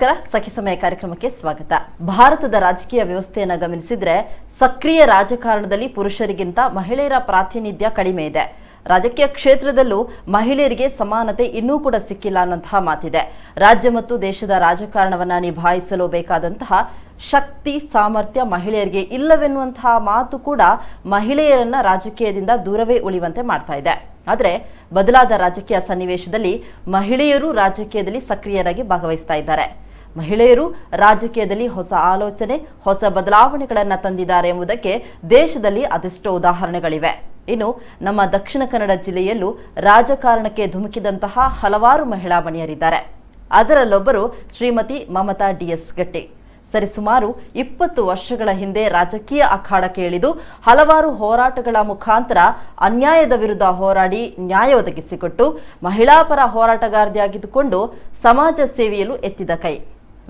ನಮಸ್ಕಾರ. ಸಖಿ ಸಮಯ ಕಾರ್ಯಕ್ರಮಕ್ಕೆ ಸ್ವಾಗತ. ಭಾರತದ ರಾಜಕೀಯ ವ್ಯವಸ್ಥೆಯನ್ನು ಗಮನಿಸಿದ್ರೆ ಸಕ್ರಿಯ ರಾಜಕಾರಣದಲ್ಲಿ ಪುರುಷರಿಗಿಂತ ಮಹಿಳೆಯರ ಪ್ರಾತಿನಿಧ್ಯ ಕಡಿಮೆ ಇದೆ. ರಾಜಕೀಯ ಕ್ಷೇತ್ರದಲ್ಲೂ ಮಹಿಳೆಯರಿಗೆ ಸಮಾನತೆ ಇನ್ನೂ ಕೂಡ ಸಿಕ್ಕಿಲ್ಲ ಅನ್ನೋಂತಹ ಮಾತಿದೆ. ರಾಜ್ಯ ಮತ್ತು ದೇಶದ ರಾಜಕಾರಣವನ್ನು ನಿಭಾಯಿಸಲು ಬೇಕಾದಂತಹ ಶಕ್ತಿ, ಸಾಮರ್ಥ್ಯ ಮಹಿಳೆಯರಿಗೆ ಇಲ್ಲವೆನ್ನುವಂತಹ ಮಾತು ಕೂಡ ಮಹಿಳೆಯರನ್ನ ರಾಜಕೀಯದಿಂದ ದೂರವೇ ಉಳಿಯುವಂತೆ ಮಾಡ್ತಾ ಇದೆ. ಆದರೆ ಬದಲಾದ ರಾಜಕೀಯ ಸನ್ನಿವೇಶದಲ್ಲಿ ಮಹಿಳೆಯರು ರಾಜಕೀಯದಲ್ಲಿ ಸಕ್ರಿಯರಾಗಿ ಭಾಗವಹಿಸ್ತಾ ಇದ್ದಾರೆ. ಮಹಿಳೆಯರು ರಾಜಕೀಯದಲ್ಲಿ ಹೊಸ ಆಲೋಚನೆ, ಹೊಸ ಬದಲಾವಣೆಗಳನ್ನು ತಂದಿದ್ದಾರೆ ಎಂಬುದಕ್ಕೆ ದೇಶದಲ್ಲಿ ಅದೆಷ್ಟೋ ಉದಾಹರಣೆಗಳಿವೆ. ಇನ್ನು ನಮ್ಮ ದಕ್ಷಿಣ ಕನ್ನಡ ಜಿಲ್ಲೆಯಲ್ಲೂ ರಾಜಕಾರಣಕ್ಕೆ ಧುಮುಕಿದಂತಹ ಹಲವಾರು ಮಹಿಳಾ ಮಣಿಯರಿದ್ದಾರೆ. ಅದರಲ್ಲೊಬ್ಬರು ಶ್ರೀಮತಿ ಮಮತಾ ಡಿಎಸ್ ಗಟ್ಟಿ. ಸರಿಸುಮಾರು ಇಪ್ಪತ್ತು ವರ್ಷಗಳ ಹಿಂದೆ ರಾಜಕೀಯ ಅಖಾಡಕ್ಕೆ ಇಳಿದು ಹಲವಾರು ಹೋರಾಟಗಳ ಮುಖಾಂತರ ಅನ್ಯಾಯದ ವಿರುದ್ಧ ಹೋರಾಡಿ ನ್ಯಾಯ ಒದಗಿಸಿಕೊಟ್ಟು ಮಹಿಳಾ ಪರ ಹೋರಾಟಗಾರ್ತಿಯಾಗಿದ್ದುಕೊಂಡು ಸಮಾಜ ಸೇವೆಯಲ್ಲೂ ಎತ್ತಿದ ಕೈ.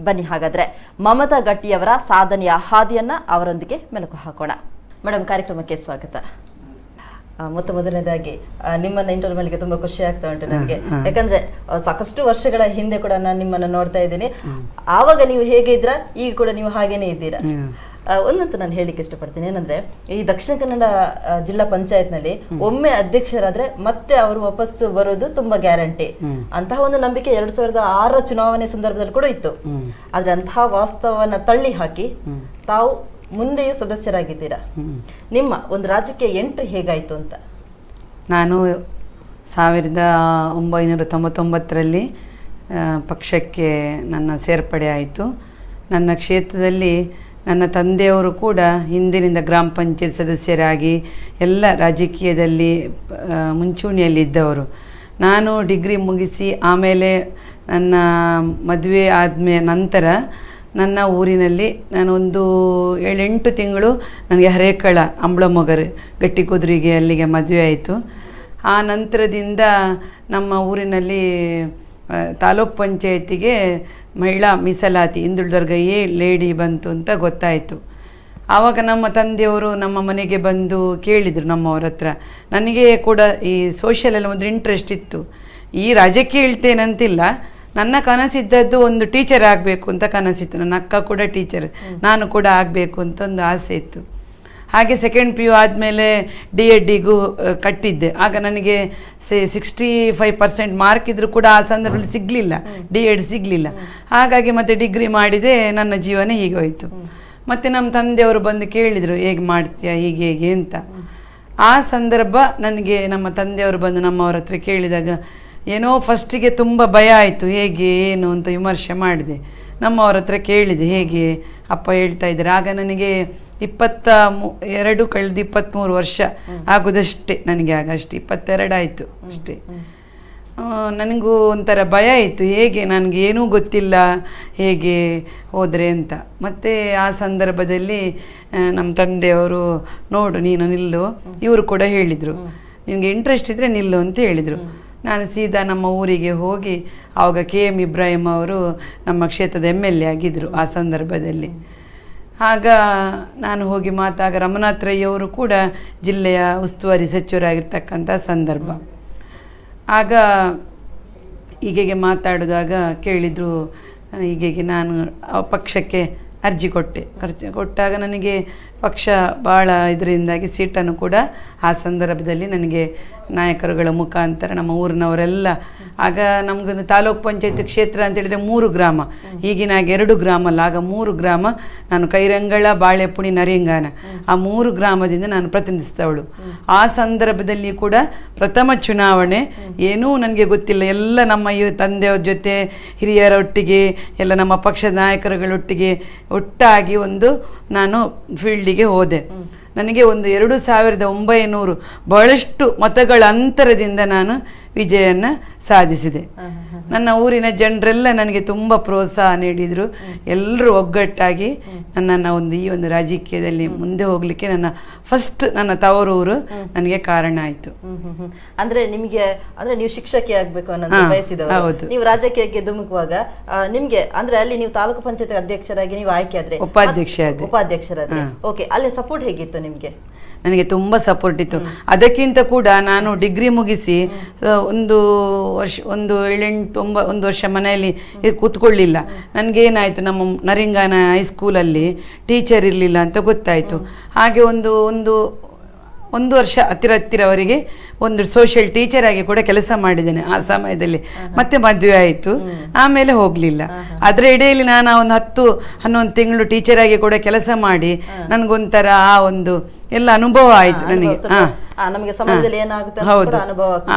ಬನ್ನಿ ಹಾಗಾದ್ರೆ. ಮಮತಾ ಗಟ್ಟಿಯವರ ಸಾಧನೆಯ ಹಾದಿಯನ್ನ ಅವರೊಂದಿಗೆ ಮೆಲುಕು ಹಾಕೋಣ. ಮೇಡಮ್ ಕಾರ್ಯಕ್ರಮಕ್ಕೆ ಸ್ವಾಗತ. ಮೊತ್ತ ಮೊದಲನೇದಾಗಿ ನಿಮ್ಮನ್ನ ಇಂಟರ್ವ್ಯೂ ಮಾಡಲಿಕ್ಕೆ ತುಂಬಾ ಖುಷಿ ಆಗ್ತಾ ಉಂಟು ನನಗೆ. ಯಾಕಂದ್ರೆ ಸಾಕಷ್ಟು ವರ್ಷಗಳ ಹಿಂದೆ ಕೂಡ ನಾನು ನಿಮ್ಮನ್ನ ನೋಡ್ತಾ ಇದ್ದೀನಿ. ಆವಾಗ ನೀವು ಹೇಗೆ ಇದ್ರ ಈಗ ಕೂಡ ನೀವು ಹಾಗೇನೆ ಇದ್ದೀರಾ. ಒಂದಂತೂ ನಾನು ಹೇಳಿಕ್ಕೆ ಇಷ್ಟಪಡ್ತೀನಿ. ಏನಂದ್ರೆ ಈ ದಕ್ಷಿಣ ಕನ್ನಡ ಜಿಲ್ಲಾ ಜಿಲ್ಲಾ ಪಂಚಾಯತ್ನಲ್ಲಿ ಒಮ್ಮೆ ಅಧ್ಯಕ್ಷರಾದ್ರೆ ಮತ್ತೆ ಅವರು ವಾಪಸ್ ಬರೋದು ತುಂಬಾ ಗ್ಯಾರಂಟಿ. ಅಂತಹ ಒಂದು ನಂಬಿಕೆ ಎರಡ್ ಸಾವಿರದ ಆರರ ಚುನಾವಣೆ ಸಂದರ್ಭದಲ್ಲಿ ಕೂಡ ಇತ್ತು. ಆದ್ರೆ ಅಂತಹ ವಾಸ್ತವವನ್ನ ತಳ್ಳಿ ಹಾಕಿ ತಾವು ಮುಂದೆಯೂ ಸದಸ್ಯರಾಗಿದ್ದೀರಾ? ನಿಮ್ಮ ಒಂದು ರಾಜಕೀಯ ಎಂಟ್ರಿ ಹೇಗಾಯ್ತು ಅಂತ? ನಾನು ಸಾವಿರದ ಒಂಬೈನೂರ ತೊಂಬತ್ತೊಂಬತ್ತರಲ್ಲಿ ಪಕ್ಷಕ್ಕೆ ನನ್ನ ಸೇರ್ಪಡೆ ಆಯಿತು. ನನ್ನ ಕ್ಷೇತ್ರದಲ್ಲಿ ನನ್ನ ತಂದೆಯವರು ಕೂಡ ಹಿಂದಿನಿಂದ ಗ್ರಾಮ ಪಂಚಾಯತ್ ಸದಸ್ಯರಾಗಿ ಎಲ್ಲ ರಾಜಕೀಯದಲ್ಲಿ ಮುಂಚೂಣಿಯಲ್ಲಿದ್ದವರು ನಾನು ಡಿಗ್ರಿ ಮುಗಿಸಿ ಆಮೇಲೆ ನನ್ನ ಮದುವೆ ಆದಮೇ ನಂತರ ನನ್ನ ಊರಿನಲ್ಲಿ ನಾನೊಂದು ಏಳೆಂಟು ತಿಂಗಳು ನನಗೆ ಹರೇಕಳ ಗಟ್ಟಿ ಗಟ್ಟಿಕುದುರಿಗೆ ಅಲ್ಲಿಗೆ ಮದುವೆ ಆಯಿತು. ಆ ನಂತರದಿಂದ ನಮ್ಮ ಊರಿನಲ್ಲಿ ತಾಲೂಕ್ ಪಂಚಾಯತಿಗೆ ಮಹಿಳಾ ಮೀಸಲಾತಿ ಹಿಂದುಳಿದವರ್ಗ ಏ ಲೇಡಿ ಬಂತು ಅಂತ ಗೊತ್ತಾಯಿತು. ಆವಾಗ ನಮ್ಮ ತಂದೆಯವರು ನಮ್ಮ ಮನೆಗೆ ಬಂದು ಕೇಳಿದರು ನಮ್ಮವ್ರ ಹತ್ರ. ನನಗೆ ಕೂಡ ಈ ಸೋಷಿಯಲೆಲ್ಲ ಒಂದು ಇಂಟ್ರೆಸ್ಟ್ ಇತ್ತು. ಈ ರಾಜಕೀಯ ಹೇಳ್ತೇನಂತಿಲ್ಲ. ನನ್ನ ಕನಸಿದ್ದದ್ದು ಒಂದು ಟೀಚರ್ ಆಗಬೇಕು ಅಂತ ಕನಸಿತ್ತು. ನನ್ನ ಅಕ್ಕ ಕೂಡ ಟೀಚರ್ ನಾನು ಕೂಡ ಆಗಬೇಕು ಅಂತ ಒಂದು ಆಸೆ ಇತ್ತು. ಹಾಗೆ ಸೆಕೆಂಡ್ ಪಿ ಯು ಆದಮೇಲೆ ಡಿ ಎಡ್ ಡಿಗೂ ಕಟ್ಟಿದ್ದೆ. ಆಗ ನನಗೆ ಸಿಕ್ಸ್ಟಿ ಫೈವ್ ಪರ್ಸೆಂಟ್ ಮಾರ್ಕ್ ಇದ್ದರೂ ಕೂಡ ಆ ಸಂದರ್ಭದಲ್ಲಿ ಸಿಗಲಿಲ್ಲ. ಡಿ ಎಡ್ ಸಿಗಲಿಲ್ಲ. ಹಾಗಾಗಿ ಮತ್ತೆ ಡಿಗ್ರಿ ಮಾಡಿದೆ, ನನ್ನ ಜೀವನ ಹೀಗೆ ಹೋಯಿತು. ಮತ್ತು ನಮ್ಮ ತಂದೆಯವರು ಬಂದು ಕೇಳಿದರು, ಹೇಗೆ ಮಾಡ್ತೀಯಾ, ಹೀಗೆ, ಹೇಗೆ ಅಂತ. ಆ ಸಂದರ್ಭ ನನಗೆ ನಮ್ಮ ತಂದೆಯವರು ಬಂದು ನಮ್ಮವ್ರ ಹತ್ರ ಕೇಳಿದಾಗ, ಏನೋ ಫಸ್ಟಿಗೆ ತುಂಬ ಭಯ ಆಯಿತು, ಹೇಗೆ, ಏನು ಅಂತ ವಿಮರ್ಶೆ ಮಾಡಿದೆ. ನಮ್ಮವ್ರ ಹತ್ರ ಕೇಳಿದೆ ಹೇಗೆ? ಅಪ್ಪ ಹೇಳ್ತಾ ಇದ್ದಾರೆ ಆಗ ನನಗೆ ಇಪ್ಪತ್ತ ಮೂ ಎರಡು ಕಳೆದು ಇಪ್ಪತ್ತ್ಮೂರು ವರ್ಷ ಆಗೋದಷ್ಟೇ ನನಗೆ ಆಗ ಅಷ್ಟೇ ಇಪ್ಪತ್ತೆರಡು ಆಯಿತು ಅಷ್ಟೇ. ನನಗೂ ಒಂಥರ ಭಯ ಆಯಿತು ಹೇಗೆ? ನನಗೆ ಏನೂ ಗೊತ್ತಿಲ್ಲ ಹೇಗೆ ಹೋದರೆ ಅಂತ. ಮತ್ತು ಆ ಸಂದರ್ಭದಲ್ಲಿ ನಮ್ಮ ತಂದೆಯವರು ನೋಡು ನೀನು ನಿಲ್ಲು. ಇವರು ಕೂಡ ಹೇಳಿದರು ನಿನಗೆ ಇಂಟ್ರೆಸ್ಟ್ ಇದ್ದರೆ ನಿಲ್ಲು ಅಂತ ಹೇಳಿದರು. ನಾನು ಸೀದಾ ನಮ್ಮ ಊರಿಗೆ ಹೋಗಿ, ಆವಾಗ ಕೆ ಎಂ ಇಬ್ರಾಹಿಂ ಅವರು ನಮ್ಮ ಕ್ಷೇತ್ರದ ಎಂ ಎಲ್ ಎ ಆಗಿದ್ದರು ಆ ಸಂದರ್ಭದಲ್ಲಿ. ಆಗ ನಾನು ಹೋಗಿ ಮಾತಾಗ ರಮನಾಥ್ ರೈ ಅವರು ಕೂಡ ಜಿಲ್ಲೆಯ ಉಸ್ತುವಾರಿ ಸಚಿವರಾಗಿರ್ತಕ್ಕಂಥ ಸಂದರ್ಭ. ಆಗ ಹೀಗೆ ಮಾತಾಡಿದಾಗ ಕೇಳಿದರು ಹೀಗೆ ನಾನು ಪಕ್ಷಕ್ಕೆ ಅರ್ಜಿ ಕೊಟ್ಟೆ. ಅರ್ಜಿ ಕೊಟ್ಟಾಗ ನನಗೆ ಪಕ್ಷ ಭಾಳ ಇದರಿಂದಾಗಿ ಸೀಟನ್ನು ಕೂಡ ಆ ಸಂದರ್ಭದಲ್ಲಿ ನನಗೆ ನಾಯಕರುಗಳ ಮುಖಾಂತರ ನಮ್ಮ ಊರಿನವರೆಲ್ಲ. ಆಗ ನಮಗೊಂದು ತಾಲೂಕ್ ಪಂಚಾಯತ್ ಕ್ಷೇತ್ರ ಅಂತ ಹೇಳಿದರೆ ಮೂರು ಗ್ರಾಮ. ಈಗಿನ ಎರಡು ಗ್ರಾಮ ಅಲ್ಲ, ಆಗ ಮೂರು ಗ್ರಾಮ ನಾನು ಕೈರಂಗಳ, ಬಾಳೆಪುಣಿ ನರಿಂಗಾನ ಆ ಮೂರು ಗ್ರಾಮದಿಂದ ನಾನು ಪ್ರತಿನಿಧಿಸಿದವಳು. ಆ ಸಂದರ್ಭದಲ್ಲಿ ಕೂಡ ಪ್ರಥಮ ಚುನಾವಣೆ. ಏನೂ ನನಗೆ ಗೊತ್ತಿಲ್ಲ. ಎಲ್ಲ ನಮ್ಮ ಈ ತಂದೆಯವ್ರ ಜೊತೆ, ಹಿರಿಯರೊಟ್ಟಿಗೆ, ಎಲ್ಲ ನಮ್ಮ ಪಕ್ಷದ ನಾಯಕರುಗಳೊಟ್ಟಿಗೆ ಒಟ್ಟಾಗಿ ಒಂದು ನಾನು ಫೀಲ್ಡಿಗೆ ಹೋದೆ. ನನಗೆ ಒಂದು ಎರಡು ಸಾವಿರದ ಒಂಬೈನೂರು ಬಹಳಷ್ಟು ಮತಗಳ ಅಂತರದಿಂದ ನಾನು ವಿಜಯವನ್ನು ಸಾಧಿಸಿದೆ. ನನ್ನ ಊರಿನ ಜನರೆಲ್ಲ ನನಗೆ ತುಂಬ ಪ್ರೋತ್ಸಾಹ ನೀಡಿದರು. ಎಲ್ಲರೂ ಒಗ್ಗಟ್ಟಾಗಿ ನನ್ನನ್ನು ಒಂದು ಈ ಒಂದು ರಾಜಕೀಯದಲ್ಲಿ ಮುಂದೆ ಹೋಗಲಿಕ್ಕೆ ನನ್ನ ಫಸ್ಟ್ ನನ್ನ ತವರೂರು ನನಗೆ ಕಾರಣ ಆಯಿತು. ಅಂದ್ರೆ ನಿಮಗೆ ಅಂದ್ರೆ ನೀವು ಶಿಕ್ಷಕಿ ಆಗ್ಬೇಕು ಅನ್ನೋದು ಬಯಸಿದವರು. ನೀವು ರಾಜಕೀಯಕ್ಕೆ ಧುಮುಕುವಾಗ ನಿಮಗೆ ಅಂದ್ರೆ ಅಲ್ಲಿ ನೀವು ತಾಲೂಕು ಪಂಚಾಯತ್ ಅಧ್ಯಕ್ಷರಾಗಿ ನೀವು ಆಯ್ಕೆ ಆದ್ರೆ ಉಪಾಧ್ಯಕ್ಷೆ. ಉಪಾಧ್ಯಕ್ಷರಾದ್ರೆ ಓಕೆ ಅಲ್ಲಿ ಸಪೋರ್ಟ್ ಹೇಗಿತ್ತು ನಿಮ್ಗೆ? ನನಗೆ ತುಂಬ ಸಪೋರ್ಟ್ ಇತ್ತು. ಅದಕ್ಕಿಂತ ಕೂಡ ನಾನು ಡಿಗ್ರಿ ಮುಗಿಸಿ ಒಂದು ವರ್ಷ, ಒಂದು ಏಳೆಂಟು, ಒಂಬ, ಒಂದು ವರ್ಷ ಮನೆಯಲ್ಲಿ ಕೂತ್ಕೊಳ್ಳಿಲ್ಲ. ನನಗೇನಾಯಿತು ನಮ್ಮ ನರಿಂಗಾನ ಹೈಸ್ಕೂಲಲ್ಲಿ ಟೀಚರ್ ಇರಲಿಲ್ಲ ಅಂತ ಗೊತ್ತಾಯಿತು. ಹಾಗೆ ಒಂದು ಒಂದು ಒಂದು ವರ್ಷ ಹತ್ತಿರ ಹತ್ತಿರವರೆಗೆ ಒಂದು ಸೋಷಿಯಲ್ ಟೀಚರ್ ಆಗಿ ಕೂಡ ಕೆಲಸ ಮಾಡಿದ್ದೇನೆ ಆ ಸಮಯದಲ್ಲಿ. ಮತ್ತೆ ಮದುವೆ ಆಯಿತು. ಆಮೇಲೆ ಹೋಗಲಿಲ್ಲ. ಅದರ ಇಡೆಯಲ್ಲಿ ನಾನು ಒಂದು ಹತ್ತು ಹನ್ನೊಂದು ತಿಂಗಳು ಟೀಚರ್ ಆಗಿ ಕೂಡ ಕೆಲಸ ಮಾಡಿ ನನಗೊಂಥರ ಆ ಒಂದು ಎಲ್ಲ ಅನುಭವ ಆಯಿತು ನನಗೆ. ಸ್ವಲ್ಪ, ಹಾಂ. ನಮಗೆ ಸಮಾಜದಲ್ಲಿ ಏನಾಗುತ್ತೆ ಅಂತ ಹೌದು. ಅನುಭವ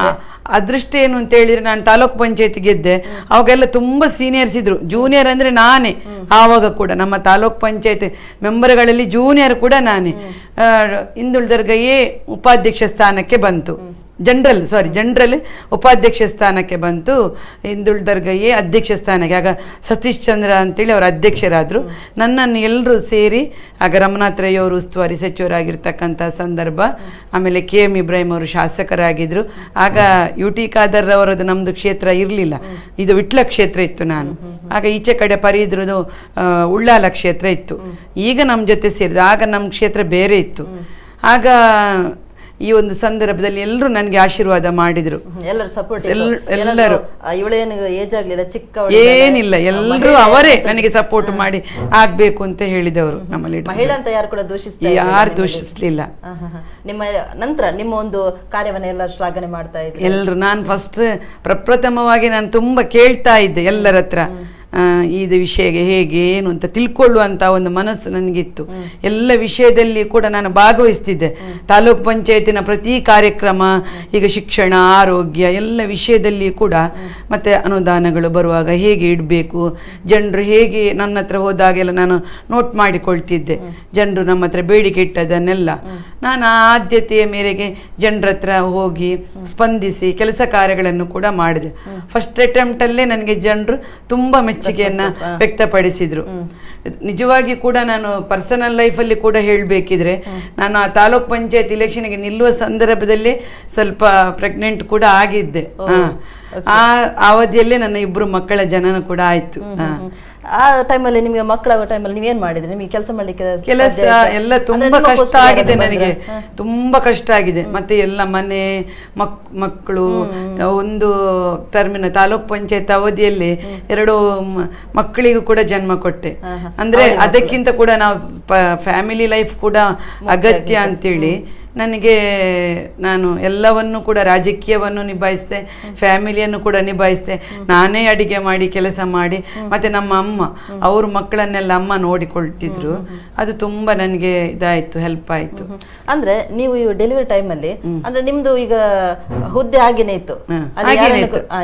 ಅದೃಷ್ಟ ಏನು ಅಂತ ಹೇಳಿದ್ರೆ ನಾನು ತಾಲೂಕ್ ಪಂಚಾಯತ್ ಗೆದ್ದೆ. ಅವಾಗೆಲ್ಲ ತುಂಬಾ ಸೀನಿಯರ್ಸ್ ಇದ್ರು. ಜೂನಿಯರ್ ಅಂದ್ರೆ ನಾನೇ. ಆವಾಗ ಕೂಡ ನಮ್ಮ ತಾಲೂಕ್ ಪಂಚಾಯತ್ ಮೆಂಬರ್ಗಳಲ್ಲಿ ಜೂನಿಯರ್ ಕೂಡ ನಾನೇ. ಆ, ಹಿಂದುಳಿದರ್ಗಯೇ ಉಪಾಧ್ಯಕ್ಷ ಸ್ಥಾನಕ್ಕೆ ಬಂತು. ಜನರಲ್ ಸಾರಿ ಜನರಲ್ ಉಪಾಧ್ಯಕ್ಷ ಸ್ಥಾನಕ್ಕೆ ಬಂತು. ಹಿಂದುಳಿದರ್ಗಯೇ ಅಧ್ಯಕ್ಷ ಸ್ಥಾನಕ್ಕೆ. ಆಗ ಸತೀಶ್ ಚಂದ್ರ ಅಂತೇಳಿ ಅವರು ಅಧ್ಯಕ್ಷರಾದರು. ನನ್ನನ್ನು ಎಲ್ಲರೂ ಸೇರಿ ಆಗ ರಮನಾಥ್ ರೈ ಅವರು ಉಸ್ತುವಾರಿ ಸಚಿವರಾಗಿರ್ತಕ್ಕಂಥ ಸಂದರ್ಭ. ಆಮೇಲೆ ಕೆ ಎಂ ಇಬ್ರಾಹಿಂ ಅವರು ಶಾಸಕರಾಗಿದ್ದರು ಆಗ ಯು ಟಿ ಖಾದರ್ ಅವರದ್ದು ನಮ್ಮದು ಕ್ಷೇತ್ರ ಇರಲಿಲ್ಲ. ಇದು ವಿಟ್ಲ ಕ್ಷೇತ್ರ ಇತ್ತು ನಾನು. ಆಗ ಈಚೆ ಕಡೆ ಪರಿದ್ರದ್ದು ಆ, ಉಳ್ಳಾಲ ಕ್ಷೇತ್ರ ಇತ್ತು. ಈಗ ನಮ್ಮ ಜೊತೆ ಸೇರಿದ. ಆಗ ನಮ್ಮ ಕ್ಷೇತ್ರ ಬೇರೆ ಇತ್ತು. ಆಗ ಈ ಒಂದು ಸಂದರ್ಭದಲ್ಲಿ ಎಲ್ಲರೂ ನನಗೆ ಆಶೀರ್ವಾದ ಮಾಡಿದ್ರು. ಎಲ್ಲರೂ ಸಪೋರ್ಟ್ ಎಲ್ಲರೂ. ಇವಳೇನು ಏಜ್ ಆಗ್ಲಿಲ್ಲ ಚಿಕ್ಕ ಏನಿಲ್ಲ ಎಲ್ಲರೂ ಅವರೇ ನನಗೆ ಸಪೋರ್ಟ್ ಮಾಡಿ ಆಗ್ಬೇಕು ಅಂತ ಹೇಳಿದವರು ನಮ್ಮಲ್ಲಿ ಮಹಿಳಾ ಅಂತ ಯಾರು ಕೂಡ ದೂಷಿಸ್ತಾ ಯಾರು ದೂಷಿಸ್ಲಿಲ್ಲ. ನಿಮ್ಮ ನಂತರ ನಿಮ್ಮ ಒಂದು ಕಾರ್ಯವನ್ನೆಲ್ಲ ಶ್ಲಾಘನೆ ಮಾಡ್ತಾ ಇದ್ದೆ ಎಲ್ಲರೂ ನಾನು ಫಸ್ಟ್ ಪ್ರಪ್ರಥಮವಾಗಿ ನಾನು ತುಂಬಾ ಕೇಳ್ತಾ ಇದ್ದೆ ಎಲ್ಲರ ಹತ್ರ. ಆ, ಇದು ವಿಷಯಗೆ ಹೇಗೆ ಏನು ಅಂತ ತಿಳ್ಕೊಳ್ಳುವಂತ ಒಂದು ಮನಸ್ಸು ನನಗಿತ್ತು. ಎಲ್ಲ ವಿಷಯದಲ್ಲಿ ಕೂಡ ನಾನು ಭಾಗವಹಿಸ್ತಿದ್ದೆ. ತಾಲೂಕ್ ಪಂಚಾಯತಿನ ಪ್ರತಿ ಕಾರ್ಯಕ್ರಮ ಈಗ ಶಿಕ್ಷಣ ಆರೋಗ್ಯ ಎಲ್ಲ ವಿಷಯದಲ್ಲಿ ಕೂಡ ಮತ್ತೆ ಅನುದಾನಗಳು ಬರುವಾಗ ಹೇಗೆ ಇಡಬೇಕು ಜನರು ಹೇಗೆ ನನ್ನ ಹತ್ರ ಹೋದಾಗೆಲ್ಲ ನಾನು ನೋಟ್ ಮಾಡಿಕೊಳ್ತಿದ್ದೆ. ಜನರು ನಮ್ಮ ಹತ್ರ ಬೇಡಿಕೆ ಇಟ್ಟದನ್ನೆಲ್ಲ. ನಾನು ಆ ಆದ್ಯತೆಯ ಮೇರೆಗೆ ಜನರ ಹತ್ರ ಹೋಗಿ ಸ್ಪಂದಿಸಿ ಕೆಲಸ ಕಾರ್ಯಗಳನ್ನು ಕೂಡ ಮಾಡಿದೆ. ಫಸ್ಟ್ ಅಟೆಂಪ್ಟಲ್ಲೇ ನನಗೆ ಜನರು ತುಂಬಾ ಮೆಚ್ಚುಗೆಯನ್ನ ವ್ಯಕ್ತಪಡಿಸಿದ್ರು. ನಿಜವಾಗಿ ಕೂಡ ನಾನು ಪರ್ಸನಲ್ ಲೈಫಲ್ಲಿ ಕೂಡ ಹೇಳಬೇಕಿದ್ರೆ ನಾನು ಆ ತಾಲೂಕ್ ಪಂಚಾಯತ್ ಇಲೆಕ್ಷನ್ಗೆ ನಿಲ್ಲುವ ಸಂದರ್ಭದಲ್ಲಿ ಸ್ವಲ್ಪ ಪ್ರೆಗ್ನೆಂಟ್ ಕೂಡ ಆಗಿದ್ದೆ. ಆ ಅವಧಿಯಲ್ಲೇ ನನ್ನ ಇಬ್ಬರು ಮಕ್ಕಳ ಜನನ ಕೂಡ ಆಯ್ತು. ಆ ಟೈಮಲ್ಲಿ ನಿಮಗೆ ಮಕ್ಕಳಾಗೋ ಟೈಮಲ್ಲಿ ನೀವೇನ್ ಮಾಡಿದ್ರಿ? ನಿಮಗೆ ಕೆಲಸ ಮಾಡ್ಲಿಕ್ಕೆ ಕೆಲಸ ಎಲ್ಲ ತುಂಬಾ ಕಷ್ಟ ಆಗಿದೆ ನನಗೆ? ತುಂಬಾ ಕಷ್ಟ ಆಗಿದೆ. ಮತ್ತೆ ಎಲ್ಲ ಮನೆ ಮಕ್ ಮಕ್ಕಳು ಒಂದು ಟರ್ಮಿನ ತಾಲೂಕ್ ಪಂಚಾಯತ್ ಅವಧಿಯಲ್ಲಿ ಎರಡು ಮಕ್ಕಳಿಗೂ ಕೂಡ ಜನ್ಮ ಕೊಟ್ಟೆ. ಅಂದ್ರೆ ಅದಕ್ಕಿಂತ ಕೂಡ ನಾವು ಫ್ಯಾಮಿಲಿ ಲೈಫ್ ಕೂಡ ಅಗತ್ಯ ಅಂತೇಳಿ. ನನಗೆ ನಾನು ಎಲ್ಲವನ್ನು ಕೂಡ ರಾಜಕೀಯವನ್ನು ನಿಭಾಯಿಸಿದೆ ಫ್ಯಾಮಿಲಿಯನ್ನು ಕೂಡ ನಿಭಾಯಿಸಿದೆ. ನಾನೇ ಅಡಿಗೆ ಮಾಡಿ ಕೆಲಸ ಮಾಡಿ ಮತ್ತೆ ನಮ್ಮ ಅಮ್ಮ ಅವ್ರ ಮಕ್ಕಳನ್ನೆಲ್ಲ ಅಮ್ಮ ನೋಡಿಕೊಳ್ತಿದ್ರು. ಅದು ತುಂಬಾ ನನಗೆ ಇದಾಯ್ತು ಹೆಲ್ಪ್ ಆಯ್ತು. ಅಂದ್ರೆ ನೀವು ಡೆಲಿವರಿ ಟೈಮ್ ಅಲ್ಲಿ ಅಂದ್ರೆ ನಿಮ್ದು ಈಗ ಹುದ್ದೆ ಆಗಿನೇ ಇತ್ತು? ಹಾಗೇನೆ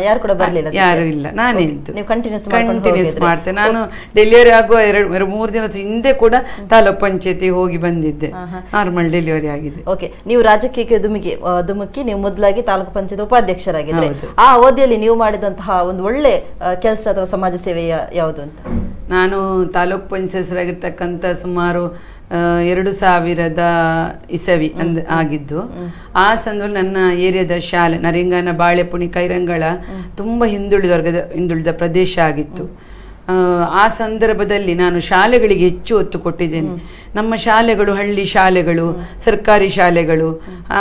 ಯಾರು ಕೂಡ ಬರಲಿಲ್ಲ ಯಾರು ಇಲ್ಲ ನಾನೇ ಇತ್ತು ನೀವು ಕಂಟಿನ್ಯೂಸ್ ಕಂಟಿನ್ಯೂಸ್ ಮಾಡ್ತೆ. ನಾನು ಡೆಲಿವರಿ ಆಗುವ ಎರಡು ಎರಡು ಮೂರು ದಿನದ ಹಿಂದೆ ಕೂಡ ತಾಲೂಕ್ ಪಂಚಾಯತಿ ಹೋಗಿ ಬಂದಿದ್ದೆ. ನಾರ್ಮಲ್ ಡೆಲಿವರಿ ಆಗಿದೆ. ಓಕೆ ನೀವು ರಾಜಕೀಯಕ್ಕೆ ಧುಮುಕಿ ಧುಮುಕಿ ನೀವು ಮೊದಲಾಗಿ ತಾಲೂಕು ಪಂಚಾಯತ್ ಉಪಾಧ್ಯಕ್ಷರಾಗಿದ್ದರೆ. ಆ ಅವಧಿಯಲ್ಲಿ ನೀವು ಮಾಡಿದಂತಹ ಒಂದು ಒಳ್ಳೆ ಕೆಲಸ ಅಥವಾ ಸಮಾಜ ಸೇವೆ ಯಾವುದು ಅಂತ? ನಾನು ತಾಲೂಕ್ ಪಂಚಾಯತ್ರಾಗಿರ್ತಕ್ಕಂಥ ಸುಮಾರು ಎರಡು ಸಾವಿರದ ಇಸವಿ ಅಂದ್ ಆಗಿದ್ದು ಆ ಸಂದರ್ಭ ನನ್ನ ಏರಿಯಾದ ಶಾಲೆ ನರಿಂಗನ ಬಾಳೆಪುಣಿ ಕೈರಂಗಳ ತುಂಬ ಹಿಂದುಳಿದ ವರ್ಗದ ಹಿಂದುಳಿದ ಪ್ರದೇಶ ಆಗಿತ್ತು. ಆ, ಆ ಸಂದರ್ಭದಲ್ಲಿ ನಾನು ಶಾಲೆಗಳಿಗೆ ಹೆಚ್ಚು ಒತ್ತು ಕೊಟ್ಟಿದ್ದೇನೆ. ನಮ್ಮ ಶಾಲೆಗಳು, ಹಳ್ಳಿ ಶಾಲೆಗಳು, ಸರ್ಕಾರಿ ಶಾಲೆಗಳು,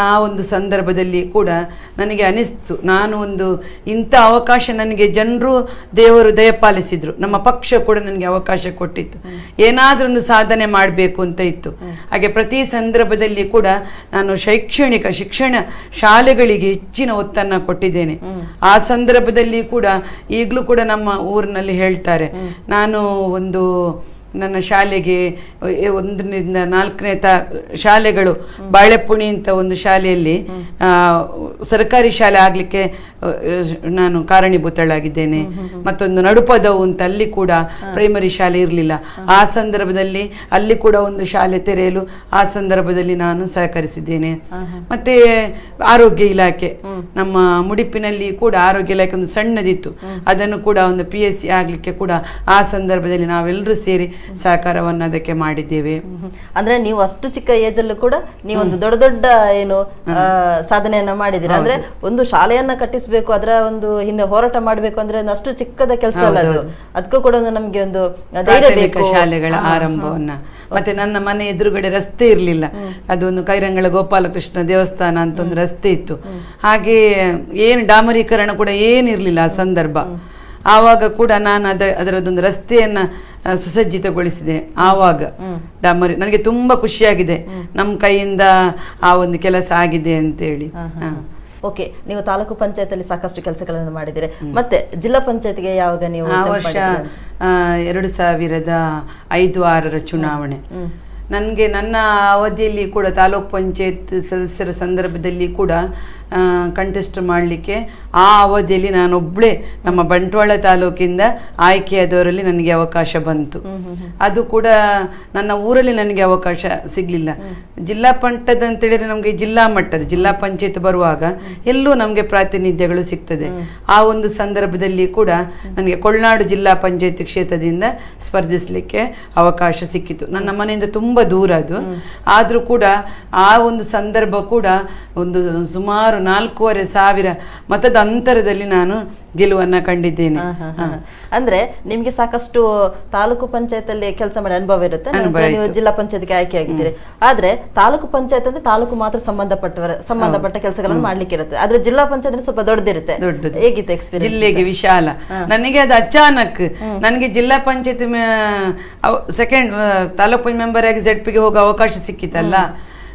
ಆ ಒಂದು ಸಂದರ್ಭದಲ್ಲಿ ಕೂಡ ನನಗೆ ಅನಿಸ್ತು. ನಾನು ಒಂದು ಇಂಥ ಅವಕಾಶ ನನಗೆ ಜನರು, ದೇವರು ದಯಪಾಲಿಸಿದ್ರು ನಮ್ಮ ಪಕ್ಷ ಕೂಡ ನನಗೆ ಅವಕಾಶ ಕೊಟ್ಟಿತ್ತು. ಏನಾದರೂ ಒಂದು ಸಾಧನೆ ಮಾಡಬೇಕು ಅಂತ ಇತ್ತು. ಹಾಗೆ ಪ್ರತಿ ಸಂದರ್ಭದಲ್ಲಿ ಕೂಡ ನಾನು ಶೈಕ್ಷಣಿಕ, ಶಿಕ್ಷಣ ಶಾಲೆಗಳಿಗೆ ಹೆಚ್ಚಿನ ಒತ್ತನ್ನು ಕೊಟ್ಟಿದ್ದೇನೆ. ಆ ಸಂದರ್ಭದಲ್ಲಿ ಕೂಡ ಈಗಲೂ ಕೂಡ ನಮ್ಮ ಊರಿನಲ್ಲಿ ಹೇಳ್ತಾರೆ. ನಾನು ಒಂದು ನನ್ನ ಶಾಲೆಗೆ ಒಂದರಿಂದ ನಾಲ್ಕನೇ ತ ಶಾಲೆಗಳು ಬಾಳೆಪುಣಿ ಅಂತ ಒಂದು ಶಾಲೆಯಲ್ಲಿ ಆ, ಸರ್ಕಾರಿ ಶಾಲೆ ಆಗಲಿಕ್ಕೆ ನಾನು ಕಾರಣೀಭೂತಳಾಗಿದ್ದೇನೆ. ಮತ್ತೊಂದು ನಡುಪದವು ಅಂತ ಅಲ್ಲಿ ಕೂಡ ಪ್ರೈಮರಿ ಶಾಲೆ ಇರಲಿಲ್ಲ. ಆ ಸಂದರ್ಭದಲ್ಲಿ ಅಲ್ಲಿ ಕೂಡ ಒಂದು ಶಾಲೆ ತೆರೆಯಲು ಆ ಸಂದರ್ಭದಲ್ಲಿ ನಾನು ಸಹಕರಿಸಿದ್ದೇನೆ. ಮತ್ತೆ ಆರೋಗ್ಯ ಇಲಾಖೆ ನಮ್ಮ ಮುಡಿಪಿನಲ್ಲಿ ಕೂಡ ಆರೋಗ್ಯ ಇಲಾಖೆ ಒಂದು ಸಣ್ಣದಿತ್ತು. ಅದನ್ನು ಕೂಡ ಒಂದು ಪಿ ಎಸ್ ಸಿ ಆಗಲಿಕ್ಕೆ ಕೂಡ ಆ ಸಂದರ್ಭದಲ್ಲಿ ನಾವೆಲ್ಲರೂ ಸೇರಿ ಸಹಕಾರವನ್ನು ಅದಕ್ಕೆ ಮಾಡಿದ್ದೇವೆ. ಅಂದ್ರೆ ನೀವು ಅಷ್ಟು ಚಿಕ್ಕ ಏಜ್ ಅಲ್ಲೂ ಕೂಡ ನೀವೊಂದು ದೊಡ್ಡ ದೊಡ್ಡ ಏನು ಸಾಧನೆಯನ್ನ ಮಾಡಿದಿರ ಅಂದ್ರೆ ಒಂದು ಶಾಲೆಯನ್ನ ಕಟ್ಟಿಸ್ಬೇಕು ಗೆಲ್ಲಿಸ್ಬೇಕು ಅದರ ಒಂದು ಹಿಂದೆ ಹೋರಾಟ ಮಾಡ್ಬೇಕು ಅಂದ್ರೆ ಅಷ್ಟು ಚಿಕ್ಕದ ಕೆಲಸ ಅಲ್ಲ ಅದು. ಅದಕ್ಕೂ ಕೂಡ ನಮಗೆ ಒಂದು ಧೈರ್ಯ ಬೇಕು. ಶಾಲೆಗಳ ಆರಂಭವನ್ನ. ಮತ್ತೆ ನನ್ನ ಮನೆ ಎದುರುಗಡೆ ರಸ್ತೆ ಇರಲಿಲ್ಲ. ಅದೊಂದು ಕೈರಂಗಳ ಗೋಪಾಲಕೃಷ್ಣ ದೇವಸ್ಥಾನ ಅಂತ ಒಂದು ರಸ್ತೆ ಇತ್ತು. ಹಾಗೆ ಏನು ಡಾಮರೀಕರಣ ಕೂಡ ಏನಿರಲಿಲ್ಲ ಆ ಸಂದರ್ಭ. ಆವಾಗ ಕೂಡ ನಾನು ಅದ ಅದರದೊಂದು ರಸ್ತೆಯನ್ನ ಸುಸಜ್ಜಿತಗೊಳಿಸಿದೆ. ಆವಾಗ ಡಾಮರಿ ನನಗೆ ತುಂಬಾ ಖುಷಿಯಾಗಿದೆ. ನಮ್ಮ ಕೈಯಿಂದ ಆ ಒಂದು ಕೆಲಸ ಆಗಿದೆ ಅಂತೇಳಿ. ಹಾ. ಓಕೆ ನೀವು ತಾಲೂಕು ಪಂಚಾಯತ್ ಅಲ್ಲಿ ಸಾಕಷ್ಟು ಕೆಲಸಗಳನ್ನು ಮಾಡಿದ್ದೀರಿ. ಮತ್ತೆ ಜಿಲ್ಲಾ ಪಂಚಾಯತ್ಗೆ ಯಾವಾಗ ನೀವು ಆ ವರ್ಷ ಎರಡು ಸಾವಿರದ ಐದು ಆರರ ಚುನಾವಣೆ. ನನಗೆ ನನ್ನ ಅವಧಿಯಲ್ಲಿ ಕೂಡ ತಾಲೂಕ್ ಪಂಚಾಯತ್ ಸದಸ್ಯರ ಸಂದರ್ಭದಲ್ಲಿ ಕೂಡ ಕಂಟೆಸ್ಟ್ ಮಾಡಲಿಕ್ಕೆ ಆ ಅವಧಿಯಲ್ಲಿ ನಾನೊಬ್ಬಳೇ ನಮ್ಮ ಬಂಟ್ವಾಳ ತಾಲೂಕಿಂದ ಆಯ್ಕೆಯಾದವರಲ್ಲಿ ನನಗೆ ಅವಕಾಶ ಬಂತು. ಅದು ಕೂಡ ನನ್ನ ಊರಲ್ಲಿ ನನಗೆ ಅವಕಾಶ ಸಿಗಲಿಲ್ಲ. ಜಿಲ್ಲಾ ಮಟ್ಟದ ಅಂತೇಳಿದ್ರೆ ನಮಗೆ ಜಿಲ್ಲಾ ಮಟ್ಟದ ಜಿಲ್ಲಾ ಪಂಚಾಯತ್ ಬರುವಾಗ ಎಲ್ಲೂ ನಮಗೆ ಪ್ರಾತಿನಿಧ್ಯಗಳು ಸಿಗ್ತದೆ. ಆ ಒಂದು ಸಂದರ್ಭದಲ್ಲಿ ಕೂಡ ನನಗೆ ಕೊಳ್ನಾಡು ಜಿಲ್ಲಾ ಪಂಚಾಯತ್ ಕ್ಷೇತ್ರದಿಂದ ಸ್ಪರ್ಧಿಸಲಿಕ್ಕೆ ಅವಕಾಶ ಸಿಕ್ಕಿತು. ನನ್ನ ಮನೆಯಿಂದ ತುಂಬ ದೂರ ಅದು. ಆದರೂ ಕೂಡ ಆ ಒಂದು ಸಂದರ್ಭ ಕೂಡ ಒಂದು ಸುಮಾರು ನಾಲ್ಕೂವರೆ ಸಾವಿರ ಮತದ ಅಂತರದಲ್ಲಿ ನಾನು ಗೆಲುವನ್ನ ಕಂಡಿದ್ದೇನೆ. ಅಂದ್ರೆ ನಿಮ್ಗೆ ಸಾಕಷ್ಟು ತಾಲೂಕು ಪಂಚಾಯತ್ ಅಲ್ಲಿ ಕೆಲಸ ಮಾಡಿ ಅನುಭವ ಇರುತ್ತೆ. ನೀವು ಜಿಲ್ಲಾ ಪಂಚಾಯತ್ಗೆ ಆಯ್ಕೆ ಆಗಿದ್ದೀರಿ. ಆದ್ರೆ ತಾಲೂಕು ಪಂಚಾಯತ್ ಅಂದ್ರೆ ತಾಲೂಕು ಮಾತ್ರ ಸಂಬಂಧಪಟ್ಟವರ ಸಂಬಂಧಪಟ್ಟ ಕೆಲಸಗಳನ್ನು ಮಾಡ್ಲಿಕ್ಕೆ ಇರುತ್ತೆ. ಆದ್ರೆ ಜಿಲ್ಲಾ ಪಂಚಾಯತ್ ಸ್ವಲ್ಪ ದೊಡ್ಡದಿರುತ್ತೆ. ದೊಡ್ಡದು. ಹೇಗಿತ್ತು ಎಕ್ಸ್ಪೀರಿಯನ್ಸ್ ಜಿಲ್ಲೆಗೆ ವಿಶಾಲ. ನನಗೆ ಅದು ಅಚಾನಕ್. ನನಗೆ ಜಿಲ್ಲಾ ಪಂಚಾಯತ್ ಸೆಕೆಂಡ್ ತಾಲೂಕು ಮೆಂಬರ್ ಆಗಿ ಜೆಡ್ ಪಿಗೆ ಹೋಗೋ ಅವಕಾಶ ಸಿಕ್ಕಿತಲ್ಲ.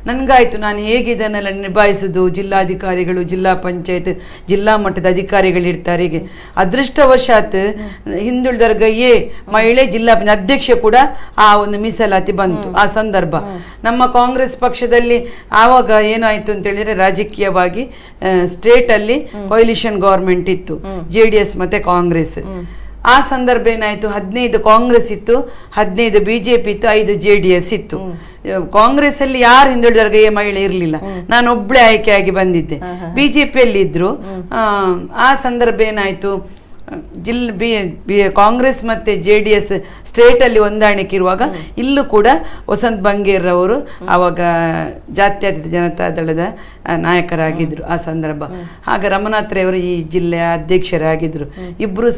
ನನ್ಗಾಯ್ತು ನಾನು ಹೇಗೆ ಇದನ್ನೆಲ್ಲ ನಿಭಾಯಿಸೋದು? ಜಿಲ್ಲಾಧಿಕಾರಿಗಳು ಜಿಲ್ಲಾ ಪಂಚಾಯತ್ ಜಿಲ್ಲಾ ಮಟ್ಟದ ಅಧಿಕಾರಿಗಳು ಇರ್ತಾರೆ ಹೀಗೆ. ಅದೃಷ್ಟವಶಾತ್ ಹಿಂದುಳಿದರ್ಗ ಎ ಮಹಿಳೆ ಜಿಲ್ಲಾ ಅಧ್ಯಕ್ಷ ಕೂಡ ಆ ಒಂದು ಮೀಸಲಾತಿ ಬಂತು ಆ ಸಂದರ್ಭ. ನಮ್ಮ ಕಾಂಗ್ರೆಸ್ ಪಕ್ಷದಲ್ಲಿ ಆವಾಗ ಏನಾಯ್ತು ಅಂತ ಹೇಳಿದ್ರೆ ರಾಜಕೀಯವಾಗಿ ಸ್ಟೇಟ್ ಅಲ್ಲಿ ಕೊಯಿಲಿಷನ್ ಗೌರ್ಮೆಂಟ್ ಇತ್ತು ಜೆ ಡಿ ಎಸ್ ಮತ್ತೆ ಕಾಂಗ್ರೆಸ್. ಆ ಸಂದರ್ಭ ಏನಾಯ್ತು? ಹದಿನೈದು ಕಾಂಗ್ರೆಸ್ ಇತ್ತು ಹದಿನೈದು ಬಿಜೆಪಿ ಇತ್ತು ಐದು ಜೆ ಡಿ ಎಸ್ ಇತ್ತು. ಕಾಂಗ್ರೆಸ್ ಅಲ್ಲಿ ಯಾರು ಹಿಂದುಳಿದವರ್ಗ ಎ ಮಹಿಳೆ ಇರಲಿಲ್ಲ. ನಾನು ಒಬ್ಳೆ ಆಗಿ ಬಂದಿದ್ದೆ. ಬಿಜೆಪಿಯಲ್ಲಿ ಇದ್ರು ಆ ಸಂದರ್ಭ ಏನಾಯ್ತು? ಜಿಲ್ ಬಿ ಬಿ ಕಾಂಗ್ರೆಸ್ ಮತ್ತೆ ಜೆ ಡಿ ಎಸ್ ಸ್ಟೇಟಲ್ಲಿ ಹೊಂದಾಣಿಕೆ ಇರುವಾಗ ಇಲ್ಲೂ ಕೂಡ ವಸಂತ್ ಬಂಗೇರ್ ಅವರು ಆವಾಗ ಜಾತ್ಯತೀತ ಜನತಾ ದಳದ ನಾಯಕರಾಗಿದ್ದರು ನಾಯಕರಾಗಿದ್ರು ಆ ಸಂದರ್ಭ. ಹಾಗೆ ರಮನಾಥ್ ಈ ಜಿಲ್ಲೆಯ ಅಧ್ಯಕ್ಷರಾಗಿದ್ರು. ಇಬ್ಬರು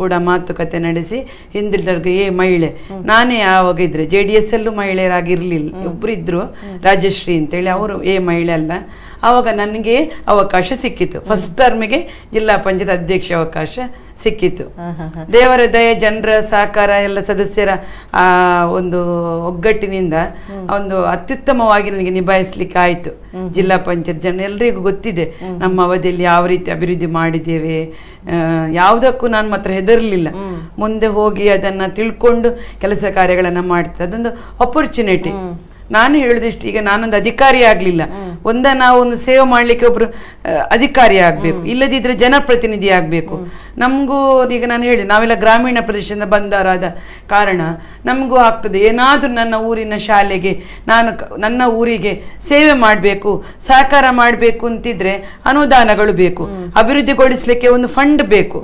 ಕೂಡ ಮಾತುಕತೆ ನಡೆಸಿ ಹಿಂದುಳಿದವ್ರಿಗೆ ಏ ಮಹಿಳೆ. ನಾನೇ ಆವಾಗ ಇದ್ರೆ ಜೆ ಡಿ ಎಸ್ ಅಲ್ಲೂ ಮಹಿಳೆಯರಾಗಿರಲಿಲ್ಲ. ಒಬ್ರು ಇದ್ರು ರಾಜಶ್ರೀ ಅಂತೇಳಿ ಅವರು ಏ ಮಹಿಳೆ ಅಲ್ಲ. ಆವಾಗ ನನಗೆ ಅವಕಾಶ ಸಿಕ್ಕಿತು. ಫಸ್ಟ್ ಟರ್ಮಿಗೆ ಜಿಲ್ಲಾ ಪಂಚಾಯತ್ ಅಧ್ಯಕ್ಷ ಅವಕಾಶ. ಸಿಕ್ಕಿತು. ದೇವರ ದಯ ಜನರ ಸಹಕಾರ ಎಲ್ಲ ಸದಸ್ಯರ ಆ ಒಂದು ಒಗ್ಗಟ್ಟಿನಿಂದ ಒಂದು ಅತ್ಯುತ್ತಮವಾಗಿ ನನಗೆ ನಿಭಾಯಿಸ್ಲಿಕ್ಕೆ ಆಯ್ತು. ಜಿಲ್ಲಾ ಪಂಚಾಯತ್ ಜನ ಎಲ್ರಿಗೂ ಗೊತ್ತಿದೆ. ನಮ್ಮ ಅವಧಿಯಲ್ಲಿ ಯಾವ ರೀತಿ ಅಭಿವೃದ್ಧಿ ಮಾಡಿದ್ದೇವೆ ಆ, ಯಾವುದಕ್ಕೂ ನಾನು ಮಾತ್ರ ಹೆದರ್ಲಿಲ್ಲ. ಮುಂದೆ ಹೋಗಿ ಅದನ್ನ ತಿಳ್ಕೊಂಡು ಕೆಲಸ ಕಾರ್ಯಗಳನ್ನ ಮಾಡ್ತದೆ. ಅದೊಂದು ಅಪರ್ಚುನಿಟಿ ನಾನು ಹೇಳುದಿಷ್ಟು ಈಗ ನಾನೊಂದು ಅಧಿಕಾರಿ ಆಗ್ಲಿಲ್ಲ. ಒಂದ ನಾವು ಒಂದು ಸೇವೆ ಮಾಡ್ಲಿಕ್ಕೆ ಒಬ್ರು ಅಧಿಕಾರಿ ಆಗ್ಬೇಕು. ಇಲ್ಲದಿದ್ರೆ ಜನಪ್ರತಿನಿಧಿ ಆಗ್ಬೇಕು. ನಮಗೂ ಈಗ ನಾನು ಹೇಳಿ ನಾವೆಲ್ಲ ಗ್ರಾಮೀಣ ಪ್ರದೇಶದಿಂದ ಬಂದವರಾದ ಕಾರಣ ನಮಗೂ ಆಗ್ತದೆ. ಏನಾದರೂ ನನ್ನ ಊರಿನ ಶಾಲೆಗೆ ನಾನು ನನ್ನ ಊರಿಗೆ ಸೇವೆ ಮಾಡಬೇಕು ಸಹಕಾರ ಮಾಡಬೇಕು ಅಂತಿದ್ರೆ ಅನುದಾನಗಳು ಬೇಕು. ಅಭಿವೃದ್ಧಿಗೊಳಿಸ್ಲಿಕ್ಕೆ ಒಂದು ಫಂಡ್ ಬೇಕು.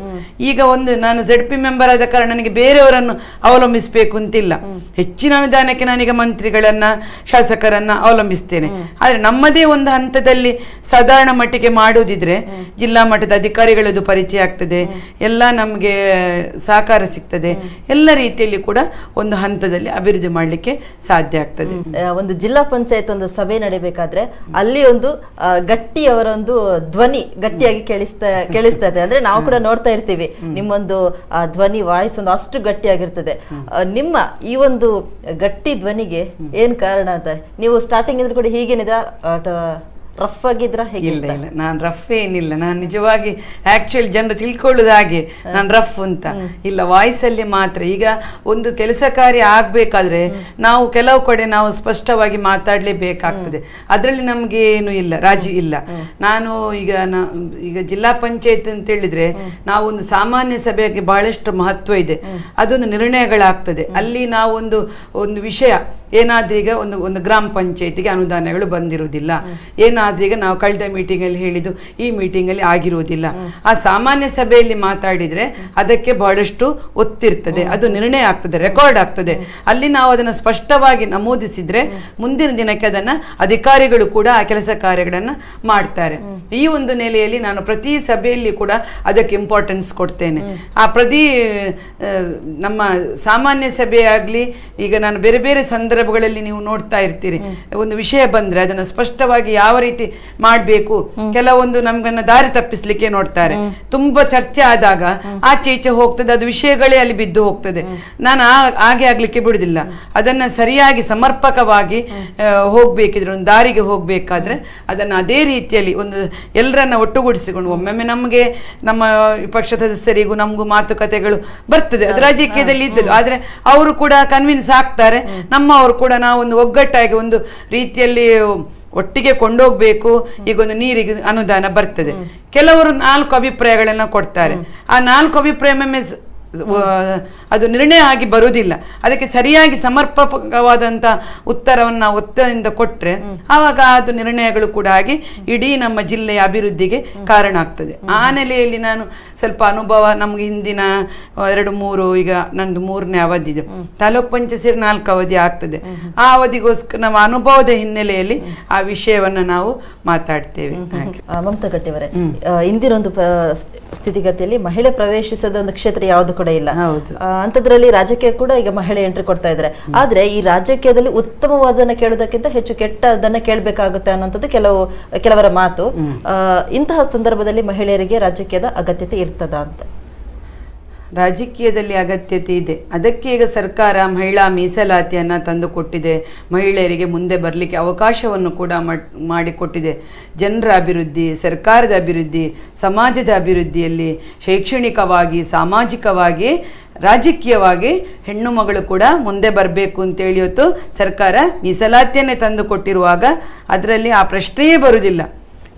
ಈಗ ಒಂದು ನಾನು ಜೆಡ್ ಪಿ ಮೆಂಬರ್ ಆದ ಕಾರಣ ನನಗೆ ಬೇರೆಯವರನ್ನು ಅವಲಂಬಿಸಬೇಕು ಅಂತಿಲ್ಲ. ಹೆಚ್ಚಿನ ಅನುದಾನಕ್ಕೆ ನಾನೀಗ ಮಂತ್ರಿಗಳನ್ನ ಶಾಸಕರನ್ನ ಅವಲಂಬಿಸ್ತೇನೆ. ಆದರೆ ನಮ್ಮದೇ ಒಂದು ಹಂತದಲ್ಲಿ ಸಾಧಾರಣ ಮಟ್ಟಿಗೆ ಮಾಡುವುದಿದ್ರೆ ಜಿಲ್ಲಾ ಮಟ್ಟದ ಅಧಿಕಾರಿಗಳದ್ದು ಪರಿಚಯ ಆಗ್ತದೆ ಎಲ್ಲ ನಮಗೆ ಸಹಕಾರ ಸಿಗ್ತದೆ ಎಲ್ಲ ರೀತಿಯಲ್ಲಿ ಕೂಡ ಒಂದು ಹಂತದಲ್ಲಿ ಅಭಿವೃದ್ಧಿ ಮಾಡಲಿಕ್ಕೆ ಸಾಧ್ಯ ಆಗ್ತದೆ. ಒಂದು ಜಿಲ್ಲಾ ಪಂಚಾಯತ್ ಒಂದು ಸಭೆ ನಡೀಬೇಕಾದ್ರೆ ಅಲ್ಲಿ ಒಂದು ಗಟ್ಟಿಯವರ ಗಟ್ಟಿ ಅವರ ಒಂದು ಧ್ವನಿ ಗಟ್ಟಿಯಾಗಿ ಕೇಳಿಸ್ತಾ ಕೇಳಿಸ್ತಾ ಇದೆ. ಅಂದ್ರೆ ನಾವು ಕೂಡ ನೋಡ್ತಾ ಇರ್ತೀವಿ ನಿಮ್ಮೊಂದು ಆ, ಧ್ವನಿ ವಾಯ್ಸ್ ಒಂದು ಅಷ್ಟು ಗಟ್ಟಿಯಾಗಿರ್ತದೆ. ನಿಮ್ಮ ಈ ಒಂದು ಗಟ್ಟಿ ಧ್ವನಿಗೆ ಏನ್ ಕಾರಣ ಅಂತ? ನೀವು ಸ್ಟಾರ್ಟಿಂಗ್ ಇದ್ರೆ ಕೂಡ ಹೀಗೇನಿದ? uh, ರಫ್ ಆಗಿದ್ರ ಇಲ್ಲ ಇಲ್ಲ. ನಾನು ರಫ್ ಏನಿಲ್ಲ. ನಾನು ನಿಜವಾಗಿ ಆಕ್ಚುಲಿ ಜನರು ತಿಳ್ಕೊಳ್ಳೋದು ಹಾಗೆ. ನಾನು ರಫ್ ಅಂತ. ಇಲ್ಲ ವಾಯ್ಸಲ್ಲಿ ಮಾತ್ರ. ಈಗ ಒಂದು ಕೆಲಸ ಕಾರ್ಯ ಆಗ್ಬೇಕಾದ್ರೆ ನಾವು ಕೆಲವು ಕಡೆ ನಾವು ಸ್ಪಷ್ಟವಾಗಿ ಮಾತಾಡ್ಲೇಬೇಕಾಗ್ತದೆ. ಅದರಲ್ಲಿ ನಮ್ಗೆ ಏನು ಇಲ್ಲ ರಾಜಿ ಇಲ್ಲ. ನಾನು ಈಗ ನಾ- ಈಗ ಜಿಲ್ಲಾ ಪಂಚಾಯತ್ ಅಂತ ಹೇಳಿದ್ರೆ ನಾವು ಒಂದು ಸಾಮಾನ್ಯ ಸಭೆಗೆ ಬಹಳಷ್ಟು ಮಹತ್ವ ಇದೆ. ಅದೊಂದು ನಿರ್ಣಯಗಳಾಗ್ತದೆ. ಅಲ್ಲಿ ನಾವು ಒಂದು ಒಂದು ವಿಷಯ ಏನಾದ್ರೂ ಈಗ ಒಂದು ಒಂದು ಗ್ರಾಮ ಪಂಚಾಯತಿಗೆ ಅನುದಾನಗಳು ಬಂದಿರುವುದಿಲ್ಲ. ಏನಾದ್ರೂ ಈಗ ನಾವು ಕಳೆದ ಮೀಟಿಂಗಲ್ಲಿ ಹೇಳಿದ್ದು, ಈ ಮೀಟಿಂಗಲ್ಲಿ ಆಗಿರುವುದಿಲ್ಲ ಆ ಸಾಮಾನ್ಯ ಸಭೆಯಲ್ಲಿ ಮಾತಾಡಿದ್ರೆ ಅದಕ್ಕೆ ಬಹಳಷ್ಟು ಒತ್ತಿರ್ತದೆ. ಅದು ನಿರ್ಣಯ ಆಗ್ತದೆ ರೆಕಾರ್ಡ್ ಆಗ್ತದೆ. ಅಲ್ಲಿ ನಾವು ಅದನ್ನು ಸ್ಪಷ್ಟವಾಗಿ ನಮೂದಿಸಿದ್ರೆ ಮುಂದಿನ ದಿನಕ್ಕೆ ಅದನ್ನ ಅಧಿಕಾರಿಗಳು ಕೂಡ ಆ ಕೆಲಸ ಕಾರ್ಯಗಳನ್ನ ಮಾಡ್ತಾರೆ. ಈ ಒಂದು ನೆಲೆಯಲ್ಲಿ ನಾನು ಪ್ರತಿ ಸಭೆಯಲ್ಲಿ ಕೂಡ ಅದಕ್ಕೆ ಇಂಪಾರ್ಟೆನ್ಸ್ ಕೊಡ್ತೇನೆ. ಆ ಪ್ರತಿ ನಮ್ಮ ಸಾಮಾನ್ಯ ಸಭೆ ಆಗ್ಲಿ, ಈಗ ನಾನು ಬೇರೆ ಬೇರೆ ಸಂದರ್ಭಗಳಲ್ಲಿ ನೀವು ನೋಡ್ತಾ ಇರ್ತೀರಿ. ಒಂದು ವಿಷಯ ಬಂದ್ರೆ ಅದನ್ನ ಸ್ಪಷ್ಟವಾಗಿ ಯಾವ ರೀತಿ ಮಾಡಬೇಕು. ಕೆಲವೊಂದು ನಮ್ಗನ್ನ ದಾರಿ ತಪ್ಪಿಸ್ಲಿಕ್ಕೆ ನೋಡ್ತಾರೆ. ತುಂಬಾ ಚರ್ಚೆ ಆದಾಗ ಆಚೆ ಈಚೆ ಹೋಗ್ತದೆ, ಅದು ವಿಷಯಗಳೇ ಅಲ್ಲಿ ಬಿದ್ದು ಹೋಗ್ತದೆ. ನಾನು ಹಾಗೆ ಆಗ್ಲಿಕ್ಕೆ ಬಿಡುದಿಲ್ಲ. ಅದನ್ನ ಸರಿಯಾಗಿ ಸಮರ್ಪಕವಾಗಿ ಹೋಗ್ಬೇಕಿದ್ರೆ, ಒಂದು ದಾರಿಗೆ ಹೋಗ್ಬೇಕಾದ್ರೆ ಅದನ್ನ ಅದೇ ರೀತಿಯಲ್ಲಿ ಒಂದು ಎಲ್ಲರನ್ನ ಒಟ್ಟುಗೂಡಿಸಿಕೊಂಡು, ಒಮ್ಮೊಮ್ಮೆ ನಮಗೆ ನಮ್ಮ ವಿಪಕ್ಷ ಸದಸ್ಯರಿಗೂ ನಮಗೂ ಮಾತುಕತೆಗಳು ಬರ್ತದೆ. ಅದು ರಾಜಕೀಯದಲ್ಲಿ ಇದ್ದದ್ದು. ಆದ್ರೆ ಅವರು ಕೂಡ ಕನ್ವಿನ್ಸ್ ಆಗ್ತಾರೆ. ನಮ್ಮ ಅವರು ಕೂಡ ನಾವು ಒಂದು ಒಗ್ಗಟ್ಟಾಗಿ ಒಂದು ರೀತಿಯಲ್ಲಿ ಒಟ್ಟಿಗೆ ಕೊಂಡೋಗ್ಬೇಕು ಈಗ ಒಂದು ನೀರಿಗೆ ಅನುದಾನ ಬರ್ತದೆ. ಕೆಲವರು ನಾಲ್ಕು ಅಭಿಪ್ರಾಯಗಳನ್ನ ಕೊಡ್ತಾರೆ. ಆ ನಾಲ್ಕು ಅಭಿಪ್ರಾಯ ಮೀನ್ಸ್ ಅದು ನಿರ್ಣಯ ಆಗಿ ಬರುವುದಿಲ್ಲ. ಅದಕ್ಕೆ ಸರಿಯಾಗಿ ಸಮರ್ಪಕವಾದಂಥ ಉತ್ತರವನ್ನು ಒತ್ತದಿಂದ ಕೊಟ್ಟರೆ ಆವಾಗ ಅದು ನಿರ್ಣಯಗಳು ಕೂಡ ಆಗಿ ಇಡೀ ನಮ್ಮ ಜಿಲ್ಲೆಯ ಅಭಿವೃದ್ಧಿಗೆ ಕಾರಣ ಆಗ್ತದೆ. ಆ ನೆಲೆಯಲ್ಲಿ ನಾನು ಸ್ವಲ್ಪ ಅನುಭವ ನಮ್ಗೆ ಹಿಂದಿನ ಎರಡು ಮೂರು ಈಗ ನಂದು ಮೂರನೇ ಅವಧಿ ಇದೆ ತಾಲೂಕ್ ಪಂಚಾಯತ್ ಸೇರಿ ನಾಲ್ಕು ಅವಧಿ ಆಗ್ತದೆ. ಆ ಅವಧಿಗೋಸ್ಕರ ನಮ್ಮ ಅನುಭವದ ಹಿನ್ನೆಲೆಯಲ್ಲಿ ಆ ವಿಷಯವನ್ನು ನಾವು ಮಾತಾಡ್ತೇವೆ. ಮಮತಾ ಗಟ್ಟಿಯವರೇ ಆ, ಇಂದಿನ ಒಂದು ಸ್ಥಿತಿಗತಿಯಲ್ಲಿ ಮಹಿಳೆ ಪ್ರವೇಶಿಸದ ಒಂದು ಕ್ಷೇತ್ರ ಯಾವುದು ಕೂಡ ಇಲ್ಲ. ಅಂಥದ್ರಲ್ಲಿ ರಾಜಕೀಯ ಕೂಡ ಈಗ ಮಹಿಳೆ ಎಂಟ್ರಿ ಕೊಡ್ತಾ ಇದ್ದಾರೆ. ಆದ್ರೆ ಈ ರಾಜಕೀಯದಲ್ಲಿ ಉತ್ತಮವಾದನ್ನ ಕೇಳೋದಕ್ಕಿಂತ ಹೆಚ್ಚು ಕೆಟ್ಟದನ್ನ ಕೇಳಬೇಕಾಗುತ್ತೆ ಅನ್ನೋಂಥದ್ದು ಕೆಲವು ಕೆಲವರ ಮಾತು. ಇಂತಹ ಸಂದರ್ಭದಲ್ಲಿ ಮಹಿಳೆಯರಿಗೆ ರಾಜಕೀಯದ ಅಗತ್ಯತೆ ಇರ್ತದ ಅಂತ. ರಾಜಕೀಯದಲ್ಲಿ ಅಗತ್ಯತೆ ಇದೆ. ಅದಕ್ಕೆ ಈಗ ಸರ್ಕಾರ ಮಹಿಳಾ ಮೀಸಲಾತಿಯನ್ನು ತಂದುಕೊಟ್ಟಿದೆ. ಮಹಿಳೆಯರಿಗೆ ಮುಂದೆ ಬರಲಿಕ್ಕೆ ಅವಕಾಶವನ್ನು ಕೂಡ ಮಾಡಿಕೊಟ್ಟಿದೆ. ಜನರ ಅಭಿವೃದ್ಧಿ, ಸರ್ಕಾರದ ಅಭಿವೃದ್ಧಿ, ಸಮಾಜದ ಅಭಿವೃದ್ಧಿಯಲ್ಲಿ ಶೈಕ್ಷಣಿಕವಾಗಿ, ಸಾಮಾಜಿಕವಾಗಿ, ರಾಜಕೀಯವಾಗಿ ಹೆಣ್ಣು ಮಗಳು ಕೂಡ ಮುಂದೆ ಬರಬೇಕು ಅಂತೇಳಿ ಹೊತ್ತು ಸರ್ಕಾರ ಮೀಸಲಾತಿಯನ್ನೇ ತಂದುಕೊಟ್ಟಿರುವಾಗ ಅದರಲ್ಲಿ ಆ ಪ್ರಶ್ನೆಯೇ ಬರುವುದಿಲ್ಲ.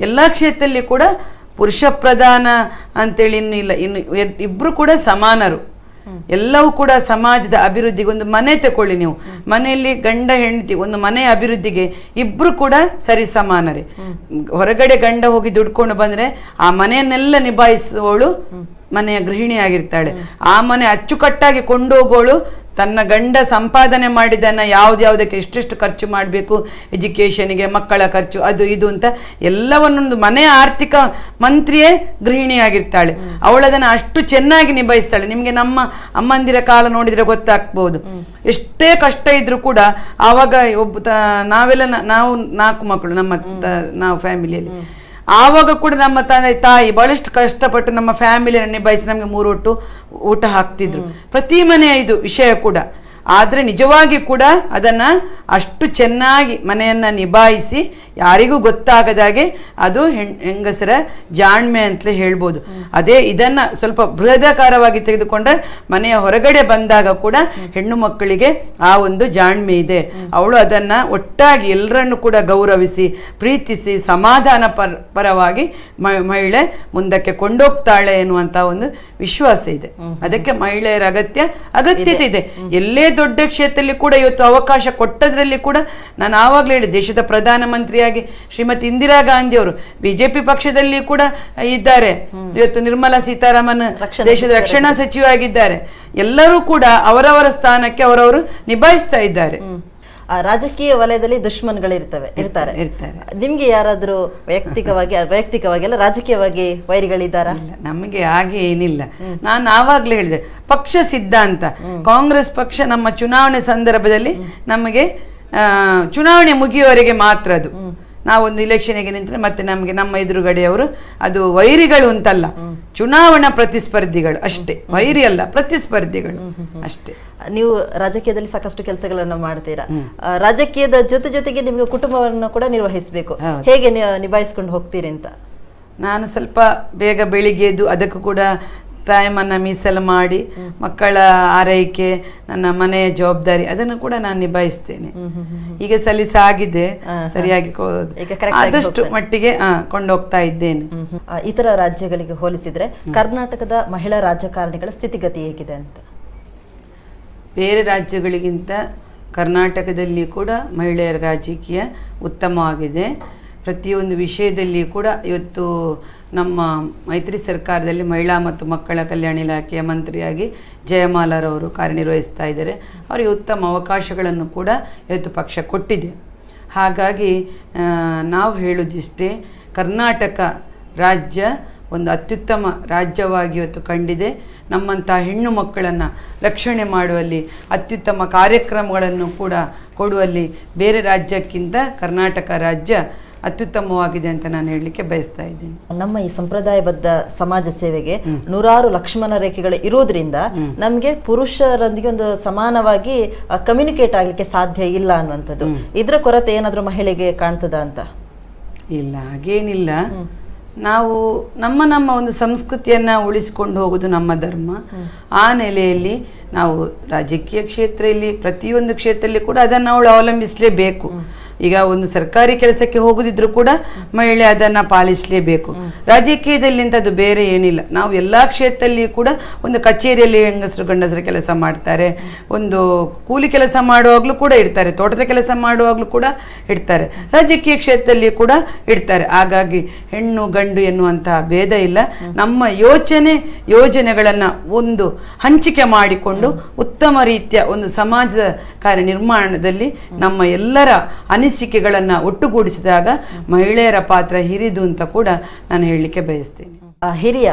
ಎಲ್ಲ ಕ್ಷೇತ್ರದಲ್ಲಿ ಕೂಡ ಪುರುಷ ಪ್ರಧಾನ ಅಂತೇಳಿ ಇನ್ನು ಇಲ್ಲ ಇನ್ನು ಇಬ್ಬರು ಇಬ್ರು ಕೂಡ ಸಮಾನರು. ಎಲ್ಲವೂ ಕೂಡ ಸಮಾಜದ ಅಭಿವೃದ್ಧಿಗೆ ಒಂದು ಮನೆ ತಗೊಳ್ಳಿ ನೀವು. ಮನೆಯಲ್ಲಿ ಗಂಡ ಹೆಂಡತಿ ಒಂದು ಮನೆ ಅಭಿವೃದ್ಧಿಗೆ ಇಬ್ರು ಕೂಡ ಸರಿ ಸಮಾನರೇ. ಹೊರಗಡೆ ಗಂಡ ಹೋಗಿ ದುಡ್ಕೊಂಡು ಬಂದ್ರೆ ಆ ಮನೆಯನ್ನೆಲ್ಲ ನಿಭಾಯಿಸುವವಳು ಮನೆಯ ಗೃಹಿಣಿಯಾಗಿರ್ತಾಳೆ ಆ ಮನೆ ಅಚ್ಚುಕಟ್ಟಾಗಿ ಕೊಂಡೋಗೋಳು, ತನ್ನ ಗಂಡ ಸಂಪಾದನೆ ಮಾಡಿದನ್ನ ಯಾವ್ದ್ಯಾವ್ದಕ್ಕೆ ಎಷ್ಟೆಷ್ಟು ಖರ್ಚು ಮಾಡಬೇಕು ಎಜುಕೇಷನ್ಗೆ ಮಕ್ಕಳ ಖರ್ಚು, ಅದು ಇದು ಅಂತ ಎಲ್ಲವನ್ನೊಂದು ಮನೆಯ ಆರ್ಥಿಕ ಮಂತ್ರಿಯೇ ಗೃಹಿಣಿಯಾಗಿರ್ತಾಳೆ ಅವಳದನ್ನು ಅಷ್ಟು ಚೆನ್ನಾಗಿ ನಿಭಾಯಿಸ್ತಾಳೆ. ನಿಮಗೆ ನಮ್ಮ ಅಮ್ಮಂದಿರ ಕಾಲ ನೋಡಿದ್ರೆ ಗೊತ್ತಾಗ್ಬೋದು. ಎಷ್ಟೇ ಕಷ್ಟ ಇದ್ರೂ ಕೂಡ ಆವಾಗ ಒಬ್ಬ ನಾವೆಲ್ಲ ನಾವು ನಾಲ್ಕು ಮಕ್ಕಳು ನಮ್ಮ ನಾವು ಫ್ಯಾಮಿಲಿಯಲ್ಲಿ ಆವಾಗ ಕೂಡ ನಮ್ಮ ತಂದೆ ತಾಯಿ ಬಹಳಷ್ಟು ಕಷ್ಟಪಟ್ಟು ನಮ್ಮ ಫ್ಯಾಮಿಲಿಯನ್ನು ನಿಭಾಯಿಸಿ ನಮಗೆ ಮೂರು ಹೊಟ್ಟು ಊಟ ಹಾಕ್ತಿದ್ರು. ಪ್ರತಿ ಮನೆಯ ಇದು ವಿಷಯ ಕೂಡ. ಆದರೆ ನಿಜವಾಗಿ ಕೂಡ ಅದನ್ನು ಅಷ್ಟು ಚೆನ್ನಾಗಿ ಮನೆಯನ್ನು ನಿಭಾಯಿಸಿ ಯಾರಿಗೂ ಗೊತ್ತಾಗದಾಗೆ ಅದು ಹೆಣ್ ಹೆಂಗಸರ ಜಾಣ್ಮೆ ಅಂತಲೇ ಹೇಳ್ಬೋದು. ಅದೇ ಇದನ್ನು ಸ್ವಲ್ಪ ಬೃಹದಾಕಾರವಾಗಿ ತೆಗೆದುಕೊಂಡ್ರೆ ಮನೆಯ ಹೊರಗಡೆ ಬಂದಾಗ ಕೂಡ ಹೆಣ್ಣು ಮಕ್ಕಳಿಗೆ ಆ ಒಂದು ಜಾಣ್ಮೆ ಇದೆ. ಅವಳು ಅದನ್ನು ಒಟ್ಟಾಗಿ ಎಲ್ಲರನ್ನು ಕೂಡ ಗೌರವಿಸಿ ಪ್ರೀತಿಸಿ ಸಮಾಧಾನ ಪರ ಪರವಾಗಿ ಮಹಿಳೆ ಮುಂದಕ್ಕೆ ಕೊಂಡೋಗ್ತಾಳೆ ಎನ್ನುವಂಥ ಒಂದು ವಿಶ್ವಾಸ ಇದೆ. ಅದಕ್ಕೆ ಮಹಿಳೆಯರ ಅಗತ್ಯ ಅಗತ್ಯತೆ ಇದೆ. ಎಲ್ಲೇ ದೊಡ್ಡ ಕ್ಷೇತ್ರದಲ್ಲಿ ಕೂಡ ಇವತ್ತು ಅವಕಾಶ ಕೊಟ್ಟದ್ರಲ್ಲಿ ಕೂಡ ನಾನು ಆವಾಗಲೇ ಹೇಳಿ ದೇಶದ ಪ್ರಧಾನಮಂತ್ರಿಯಾಗಿ ಶ್ರೀಮತಿ ಇಂದಿರಾ ಗಾಂಧಿ ಅವರು ಬಿಜೆಪಿ ಪಕ್ಷದಲ್ಲಿ ಕೂಡ ಇದ್ದಾರೆ. ಇವತ್ತು ನಿರ್ಮಲಾ ಸೀತಾರಾಮನ್ ದೇಶದ ರಕ್ಷಣಾ ಸಚಿವ ಆಗಿದ್ದಾರೆ. ಎಲ್ಲರೂ ಕೂಡ ಅವರವರ ಸ್ಥಾನಕ್ಕೆ ಅವರವರು ನಿಭಾಯಿಸ್ತಾ ಇದ್ದಾರೆ. ರಾಜಕೀಯ ವಲಯದಲ್ಲಿ ದುಶ್ಮನ್ಗಳಿರ್ತವೆ ಇರ್ತಾರೆ. ಇರ್ತಾರೆ. ನಿಮ್ಗೆ ಯಾರಾದ್ರೂ ವೈಯಕ್ತಿಕವಾಗಿ ವೈಯಕ್ತಿಕವಾಗಿ ಅಲ್ಲ ರಾಜಕೀಯವಾಗಿ ವೈರಿಗಳಿದ್ದಾರ? ನಮಗೆ ಹಾಗೆ ಏನಿಲ್ಲ. ನಾನು ಆವಾಗಲೇ ಹೇಳಿದೆ ಪಕ್ಷ ಸಿದ್ಧಾಂತ ಕಾಂಗ್ರೆಸ್ ಪಕ್ಷ ನಮ್ಮ ಚುನಾವಣೆ ಸಂದರ್ಭದಲ್ಲಿ ನಮಗೆ ಆ, ಚುನಾವಣೆ ಮುಗಿಯುವವರೆಗೆ ಮಾತ್ರ ಅದು. ನಾವೊಂದು ಇಲೆಕ್ಷನ್ಗೆ ನಿಂತರೆ ಮತ್ತೆ ನಮಗೆ ನಮ್ಮ ಎದುರುಗಡೆಯವರು ಅದು ವೈರಿಗಳು ಅಂತಲ್ಲ ಚುನಾವಣಾ ಪ್ರತಿಸ್ಪರ್ಧಿಗಳು ಅಷ್ಟೇ. ವೈರಿ ಅಲ್ಲ ಪ್ರತಿಸ್ಪರ್ಧಿಗಳು ಅಷ್ಟೇ. ನೀವು ರಾಜಕೀಯದಲ್ಲಿ ಸಾಕಷ್ಟು ಕೆಲಸಗಳನ್ನು ಮಾಡ್ತೀರಾ. ರಾಜಕೀಯದ ಜೊತೆ ಜೊತೆಗೆ ನಿಮಗೆ ಕುಟುಂಬವನ್ನು ಕೂಡ ನಿರ್ವಹಿಸಬೇಕು. ಹೇಗೆ ನಿಭಾಯಿಸ್ಕೊಂಡು ಹೋಗ್ತೀರಿ ಅಂತ? ನಾನು ಸ್ವಲ್ಪ ಬೇಗ ಬೆಳಿಗ್ಗೆ ಎದ್ದು ಅದಕ್ಕೂ ಕೂಡ ಟೈಮನ್ನು ಮೀಸಲು ಮಾಡಿ ಮಕ್ಕಳ ಆರೈಕೆ ನನ್ನ ಮನೆಯ ಜವಾಬ್ದಾರಿ ಅದನ್ನು ಕೂಡ ನಾನು ನಿಭಾಯಿಸ್ತೇನೆ. ಈಗ ಸಲ್ಲಿಸಾಗಿದೆ ಸರಿಯಾಗಿ ಆದಷ್ಟು ಮಟ್ಟಿಗೆ ಕೊಂಡೋಗ್ತಾ ಇದ್ದೇನೆ. ಇತರ ರಾಜ್ಯಗಳಿಗೆ ಹೋಲಿಸಿದ್ರೆ ಕರ್ನಾಟಕದ ಮಹಿಳಾ ರಾಜಕಾರಣಿಗಳ ಸ್ಥಿತಿಗತಿ ಹೇಗಿದೆ ಅಂತ? ಬೇರೆ ರಾಜ್ಯಗಳಿಗಿಂತ ಕರ್ನಾಟಕದಲ್ಲಿ ಕೂಡ ಮಹಿಳೆಯರ ರಾಜಕೀಯ ಉತ್ತಮವಾಗಿದೆ. ಪ್ರತಿಯೊಂದು ವಿಷಯದಲ್ಲಿ ಕೂಡ ಇವತ್ತು ನಮ್ಮ ಮೈತ್ರಿ ಸರ್ಕಾರದಲ್ಲಿ ಮಹಿಳಾ ಮತ್ತು ಮಕ್ಕಳ ಕಲ್ಯಾಣ ಇಲಾಖೆಯ ಮಂತ್ರಿಯಾಗಿ ಜಯಮಾಲಾರವರು ಕಾರ್ಯನಿರ್ವಹಿಸ್ತಾ ಇದ್ದಾರೆ. ಅವರಿಗೆ ಉತ್ತಮ ಅವಕಾಶಗಳನ್ನು ಕೂಡ ಇವತ್ತು ಪಕ್ಷ ಕೊಟ್ಟಿದೆ. ಹಾಗಾಗಿ ನಾವು ಹೇಳೋದಿಷ್ಟೇ ಕರ್ನಾಟಕ ರಾಜ್ಯ ಒಂದು ಅತ್ಯುತ್ತಮ ರಾಜ್ಯವಾಗಿ ಇವತ್ತು ಕಂಡಿದೆ. ನಮ್ಮಂಥ ಹೆಣ್ಣು ಮಕ್ಕಳನ್ನು ರಕ್ಷಣೆ ಮಾಡುವಲ್ಲಿ, ಅತ್ಯುತ್ತಮ ಕಾರ್ಯಕ್ರಮಗಳನ್ನು ಕೂಡ ಕೊಡುವಲ್ಲಿ ಬೇರೆ ರಾಜ್ಯಕ್ಕಿಂತ ಕರ್ನಾಟಕ ರಾಜ್ಯ ಅತ್ಯುತ್ತಮವಾಗಿದೆ ಅಂತ ನಾನು ಹೇಳಲಿಕ್ಕೆ ಬಯಸ್ತಾ ಇದ್ದೀನಿ. ನಮ್ಮ ಈ ಸಂಪ್ರದಾಯಬದ್ಧ ಸಮಾಜ ಸೇವೆಗೆ ನೂರಾರು ಲಕ್ಷ್ಮಣ ರೇಖೆಗಳು ಇರೋದ್ರಿಂದ ನಮಗೆ ಪುರುಷರೊಂದಿಗೆ ಒಂದು ಸಮಾನವಾಗಿ ಕಮ್ಯುನಿಕೇಟ್ ಆಗಲಿಕ್ಕೆ ಸಾಧ್ಯ ಇಲ್ಲ ಅನ್ನುವಂಥದ್ದು. ಇದರ ಕೊರತೆ ಏನಾದರೂ ಮಹಿಳೆಗೆ ಕಾಣ್ತದ ಅಂತ? ಇಲ್ಲ ಹಾಗೇನಿಲ್ಲ. ನಾವು ನಮ್ಮ ನಮ್ಮ ಒಂದು ಸಂಸ್ಕೃತಿಯನ್ನು ಉಳಿಸಿಕೊಂಡು ಹೋಗೋದು ನಮ್ಮ ಧರ್ಮ. ಆ ನೆಲೆಯಲ್ಲಿ ನಾವು ರಾಜಕೀಯ ಕ್ಷೇತ್ರ ಇಲ್ಲಿ ಪ್ರತಿಯೊಂದು ಕ್ಷೇತ್ರದಲ್ಲಿ ಕೂಡ ಅದನ್ನು ಅವಳು ಅವಲಂಬಿಸಲೇಬೇಕು. ಈಗ ಒಂದು ಸರ್ಕಾರಿ ಕೆಲಸಕ್ಕೆ ಹೋಗುದಿದ್ರು ಕೂಡ ಮಹಿಳೆ ಅದನ್ನ ಪಾಲಿಸಲೇಬೇಕು. ರಾಜಕೀಯದಲ್ಲಿ ಅದು ಬೇರೆ ಏನಿಲ್ಲ. ನಾವು ಎಲ್ಲಾ ಕ್ಷೇತ್ರದಲ್ಲಿ ಕೂಡ ಒಂದು ಕಚೇರಿಯಲ್ಲಿ ಹೆಂಗಸರು, ಗಂಡಸರು ಕೆಲಸ ಮಾಡ್ತಾರೆ. ಒಂದು ಕೂಲಿ ಕೆಲಸ ಮಾಡುವಾಗ್ಲೂ ಕೂಡ ಇರ್ತಾರೆ. ತೋಟದ ಕೆಲಸ ಮಾಡುವಾಗಲೂ ಕೂಡ ಇಡ್ತಾರೆ. ರಾಜಕೀಯ ಕ್ಷೇತ್ರದಲ್ಲಿ ಕೂಡ ಇಡ್ತಾರೆ. ಹಾಗಾಗಿ ಹೆಣ್ಣು, ಗಂಡು ಎನ್ನುವಂತಹ ಭೇದ ಇಲ್ಲ. ನಮ್ಮ ಯೋಚನೆ, ಯೋಜನೆಗಳನ್ನ ಒಂದು ಹಂಚಿಕೆ ಮಾಡಿಕೊಂಡು ಉತ್ತಮ ರೀತಿಯ ಒಂದು ಸಮಾಜದ ಕಾರ್ಯ ನಿರ್ಮಾಣದಲ್ಲಿ ನಮ್ಮ ಎಲ್ಲರ ಅನಿಸಿಕೆಗಳನ್ನು ಒಟ್ಟುಗೂಡಿಸಿದಾಗ ಮಹಿಳೆಯರ ಪಾತ್ರ ಹಿರಿದು ಅಂತ ಕೂಡ ನಾನು ಹೇಳಲಿಕ್ಕೆ ಬಯಸ್ತೇನೆ. ಹಿರಿಯ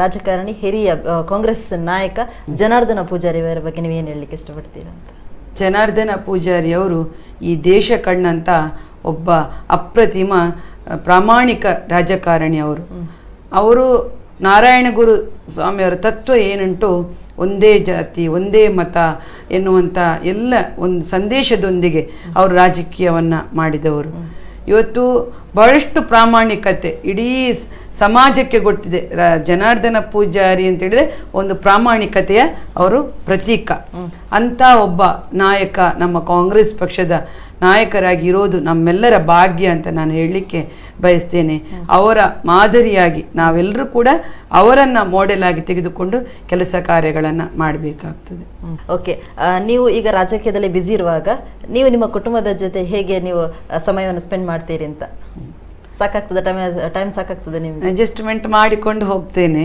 ರಾಜಕಾರಣಿ ಹಿರಿಯ ಕಾಂಗ್ರೆಸ್ ನಾಯಕ ಜನಾರ್ದನ ಪೂಜಾರಿ ಅವರ ಬಗ್ಗೆ ನೀವು ಏನು ಹೇಳಲಿಕ್ಕೆ ಇಷ್ಟಪಡ್ತೀರಾ ಅಂತ? ಜನಾರ್ದನ ಪೂಜಾರಿ ಅವರು ಈ ದೇಶ ಕಣ್ಣಂತ ಒಬ್ಬ ಅಪ್ರತಿಮ ಪ್ರಾಮಾಣಿಕ ರಾಜಕಾರಣಿ ಅವರು. ಅವರು ನಾರಾಯಣಗುರು ಸ್ವಾಮಿಯವರ ತತ್ವ ಏನುಂಟು? ಒಂದೇ ಜಾತಿ ಒಂದೇ ಮತ ಎನ್ನುವಂಥ ಎಲ್ಲ ಒಂದು ಸಂದೇಶದೊಂದಿಗೆ ಅವರು ರಾಜಕೀಯವನ್ನು ಮಾಡಿದವರು. ಇವತ್ತು ಬಹಳಷ್ಟು ಪ್ರಾಮಾಣಿಕತೆ ಇಡೀ ಸಮಾಜಕ್ಕೆ ಗೊತ್ತಿದೆ. ರ ಜನಾರ್ದನ ಪೂಜಾರಿ ಅಂತ ಹೇಳಿದ್ರೆ ಒಂದು ಪ್ರಾಮಾಣಿಕತೆಯ ಅವರು ಪ್ರತೀಕ. ಅಂತ ಒಬ್ಬ ನಾಯಕ ನಮ್ಮ ಕಾಂಗ್ರೆಸ್ ಪಕ್ಷದ ನಾಯಕರಾಗಿ ಇರೋದು ನಮ್ಮೆಲ್ಲರ ಭಾಗ್ಯ ಅಂತ ನಾನು ಹೇಳಲಿಕ್ಕೆ ಬಯಸ್ತೇನೆ. ಅವರ ಮಾದರಿಯಾಗಿ ನಾವೆಲ್ಲರೂ ಕೂಡ ಅವರನ್ನು ಮಾಡೆಲ್ ಆಗಿ ತೆಗೆದುಕೊಂಡು ಕೆಲಸ ಕಾರ್ಯಗಳನ್ನು ಮಾಡಬೇಕಾಗ್ತದೆ. ಓಕೆ. ನೀವು ಈಗ ರಾಜಕೀಯದಲ್ಲಿ ಬ್ಯುಸಿ ಇರುವಾಗ ನೀವು ನಿಮ್ಮ ಕುಟುಂಬದ ಜೊತೆ ಹೇಗೆ ನೀವು ಸಮಯವನ್ನು ಸ್ಪೆಂಡ್ ಮಾಡ್ತೀರಿ ಅಂತ? ಸಾಕಾಗ್ತದೆ ಟೈಮ್ ಟೈಮ್ ಸಾಕಾಗ್ತದೆ ನಿಮ್ಗೆ? ಅಡ್ಜಸ್ಟ್ಮೆಂಟ್ ಮಾಡಿಕೊಂಡು ಹೋಗ್ತೇನೆ.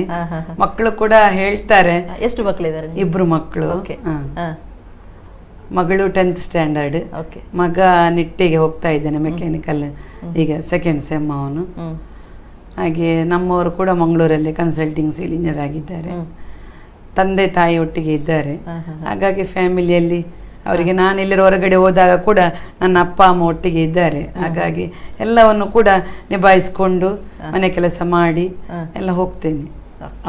ಮಕ್ಕಳು ಕೂಡ ಹೇಳ್ತಾರೆ. ಎಷ್ಟು ಮಕ್ಕಳಿದ್ದಾರೆ ಇದ್ದಾರೆ ಇಬ್ರು ಮಕ್ಕಳು. ಓಕೆ. ಮಗಳು ಟೆಂತ್ ಸ್ಟ್ಯಾಂಡರ್ಡ್ ಓಕೆ. ಮಗ ನಿಟ್ಟಿಗೆ ಹೋಗ್ತಾ ಇದ್ದಾನೆ ಮೆಕ್ಯಾನಿಕಲ್ ಈಗ ಸೆಕೆಂಡ್ ಸೆಮ್ ಅವನು. ಹಾಗೆ ನಮ್ಮವರು ಕೂಡ ಮಂಗಳೂರಲ್ಲಿ ಕನ್ಸಲ್ಟಿಂಗ್ ಸಿಲಿಂಜರ್ ಆಗಿದ್ದಾರೆ. ತಂದೆ ತಾಯಿ ಒಟ್ಟಿಗೆ ಇದ್ದಾರೆ. ಹಾಗಾಗಿ ಫ್ಯಾಮಿಲಿಯಲ್ಲಿ ಅವರಿಗೆ ನಾನು ಇಲ್ಲಿರೋ ಹೊರಗಡೆ ಹೋದಾಗ ಕೂಡ ನನ್ನ ಅಪ್ಪ ಅಮ್ಮ ಒಟ್ಟಿಗೆ ಇದ್ದಾರೆ. ಹಾಗಾಗಿ ಎಲ್ಲವನ್ನು ಕೂಡ ನಿಭಾಯಿಸ್ಕೊಂಡು ಮನೆ ಕೆಲಸ ಮಾಡಿ ಎಲ್ಲ ಹೋಗ್ತೇನೆ.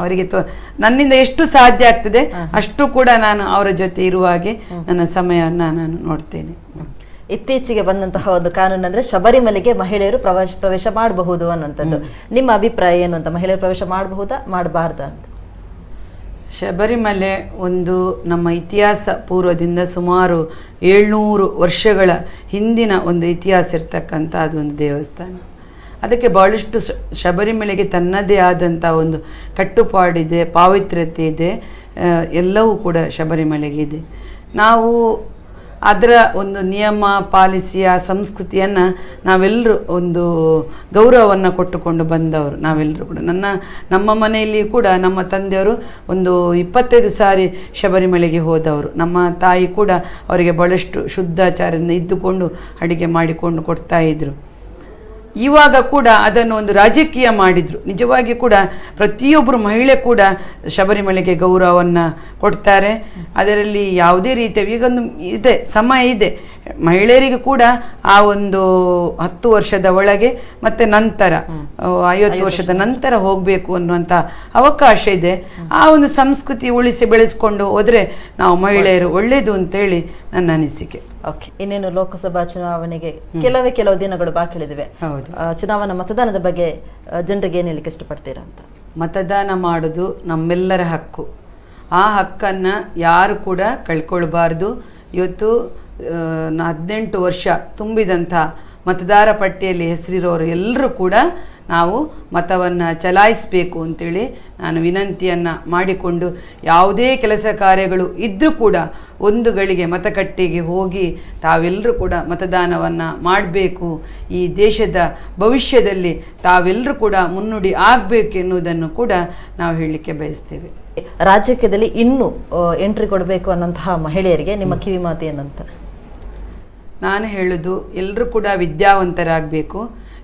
ಅವರಿಗೆ ತೋ ನನ್ನಿಂದ ಎಷ್ಟು ಸಾಧ್ಯ ಆಗ್ತದೆ ಅಷ್ಟು ಕೂಡ ನಾನು ಅವರ ಜೊತೆ ಇರುವ ಹಾಗೆ ನನ್ನ ಸಮಯವನ್ನು ನಾನು ನೋಡ್ತೇನೆ. ಇತ್ತೀಚೆಗೆ ಬಂದಂತಹ ಒಂದು ಕಾನೂನು ಅಂದ್ರೆ ಶಬರಿಮಲೆಗೆ ಮಹಿಳೆಯರು ಪ್ರವೇಶ ಪ್ರವೇಶ ಮಾಡಬಹುದು ಅನ್ನುವಂಥದ್ದು. ನಿಮ್ಮ ಅಭಿಪ್ರಾಯ ಏನು ಅಂತ ಮಹಿಳೆಯರು ಪ್ರವೇಶ ಮಾಡಬಹುದಾ? ಮಾಡಬಾರ್ದಾ ಅಂತ? ಶಬರಿಮಲೆ ಒಂದು ನಮ್ಮ ಇತಿಹಾಸ ಪೂರ್ವದಿಂದ ಸುಮಾರು ಏಳ್ನೂರು ವರ್ಷಗಳ ಹಿಂದಿನ ಒಂದು ಇತಿಹಾಸ ಇರ್ತಕ್ಕಂಥ ಅದೊಂದು ದೇವಸ್ಥಾನ. ಅದಕ್ಕೆ ಭಾಳಷ್ಟು ಶಬರಿಮಲೆಗೆ ತನ್ನದೇ ಆದಂಥ ಒಂದು ಕಟ್ಟುಪಾಡಿದೆ, ಪಾವಿತ್ರ್ಯತೆ ಇದೆ ಎಲ್ಲವೂ ಕೂಡ ಶಬರಿಮಲೆಗೆ ಇದೆ. ನಾವು ಅದರ ಒಂದು ನಿಯಮ, ಪಾಲಿಸಿಯ, ಸಂಸ್ಕೃತಿಯನ್ನು ನಾವೆಲ್ಲರೂ ಒಂದು ಗೌರವವನ್ನು ಕೊಟ್ಟುಕೊಂಡು ಬಂದವರು ನಾವೆಲ್ಲರೂ ಕೂಡ. ನನ್ನ, ನಮ್ಮ ಮನೆಯಲ್ಲಿ ಕೂಡ ನಮ್ಮ ತಂದೆಯವರು ಒಂದು ಇಪ್ಪತ್ತೈದು ಸಾರಿ ಶಬರಿಮಲೆಗೆ ಹೋದವರು. ನಮ್ಮ ತಾಯಿ ಕೂಡ ಅವರಿಗೆ ಭಾಳಷ್ಟು ಶುದ್ಧಾಚಾರದಿಂದ ಇದ್ದುಕೊಂಡು ಅಡುಗೆ ಮಾಡಿಕೊಂಡು ಕೊಡ್ತಾ ಇದ್ರು. ಇವಾಗ ಕೂಡ ಅದನ್ನು ಒಂದು ರಾಜಕೀಯ ಮಾಡಿದರು. ನಿಜವಾಗಿ ಕೂಡ ಪ್ರತಿಯೊಬ್ಬರು ಮಹಿಳೆ ಕೂಡ ಶಬರಿಮಲೆಗೆ ಗೌರವವನ್ನು ಕೊಡ್ತಾರೆ. ಅದರಲ್ಲಿ ಯಾವುದೇ ರೀತಿಯ ಈಗೊಂದು ಇದೆ ಸಮಯ ಇದೆ. ಮಹಿಳೆಯರಿಗೆ ಕೂಡ ಆ ಒಂದು ಹತ್ತು ವರ್ಷದ ಒಳಗೆ ಮತ್ತು ನಂತರ ಐವತ್ತು ವರ್ಷದ ನಂತರ ಹೋಗಬೇಕು ಅನ್ನುವಂಥ ಅವಕಾಶ ಇದೆ. ಆ ಒಂದು ಸಂಸ್ಕೃತಿ ಉಳಿಸಿ ಬೆಳೆಸ್ಕೊಂಡು ಹೋದರೆ ನಾವು ಮಹಿಳೆಯರು ಒಳ್ಳೆಯದು ಅಂತೇಳಿ ನನ್ನ ಅನಿಸಿಕೆ. ಓಕೆ ಇನ್ನೇನು ಲೋಕಸಭಾ ಚುನಾವಣೆಗೆ ಕೆಲವೇ ಕೆಲವು ದಿನಗಳು ಬಾಕಿ ಉಳಿದಿವೆ. ಆ, ಚುನಾವಣಾ ಮತದಾನದ ಬಗ್ಗೆ ಜನರಿಗೆ ಏನು ಹೇಳಲಿಕ್ಕೆ ಇಷ್ಟಪಡ್ತೀರಾ ಅಂತ? ಮತದಾನ ಮಾಡೋದು ನಮ್ಮೆಲ್ಲರ ಹಕ್ಕು. ಆ ಹಕ್ಕನ್ನು ಯಾರು ಕೂಡ ಕಳ್ಕೊಳ್ಬಾರ್ದು. ಇವತ್ತು ಹದಿನೆಂಟು ವರ್ಷ ತುಂಬಿದಂಥ ಮತದಾರ ಪಟ್ಟಿಯಲ್ಲಿ ಹೆಸರಿರೋರು ಎಲ್ಲರೂ ಕೂಡ ನಾವು ಮತವನ್ನು ಚಲಾಯಿಸಬೇಕು ಅಂತೇಳಿ ನಾನು ವಿನಂತಿಯನ್ನು ಮಾಡಿಕೊಂಡು ಯಾವುದೇ ಕೆಲಸ ಕಾರ್ಯಗಳು ಇದ್ದರೂ ಕೂಡ ಒಂದು ಗಳಿಗೆ ಮತಕಟ್ಟೆಗೆ ಹೋಗಿ ತಾವೆಲ್ಲರೂ ಕೂಡ ಮತದಾನವನ್ನು ಮಾಡಬೇಕು. ಈ ದೇಶದ ಭವಿಷ್ಯದಲ್ಲಿ ತಾವೆಲ್ಲರೂ ಕೂಡ ಮುನ್ನುಡಿ ಆಗಬೇಕು ಎನ್ನುವುದನ್ನು ಕೂಡ ನಾವು ಹೇಳಲಿಕ್ಕೆ ಬಯಸ್ತೇವೆ. ರಾಜಕೀಯದಲ್ಲಿ ಇನ್ನೂ ಎಂಟ್ರಿ ಕೊಡಬೇಕು ಅನ್ನೋಂತಹ ಮಹಿಳೆಯರಿಗೆ ನಿಮ್ಮ ಕಿವಿ ಮಾತು ಏನಂತ ನಾನು ಹೇಳೋದು ಎಲ್ಲರೂ ಕೂಡ ವಿದ್ಯಾವಂತರಾಗಬೇಕು.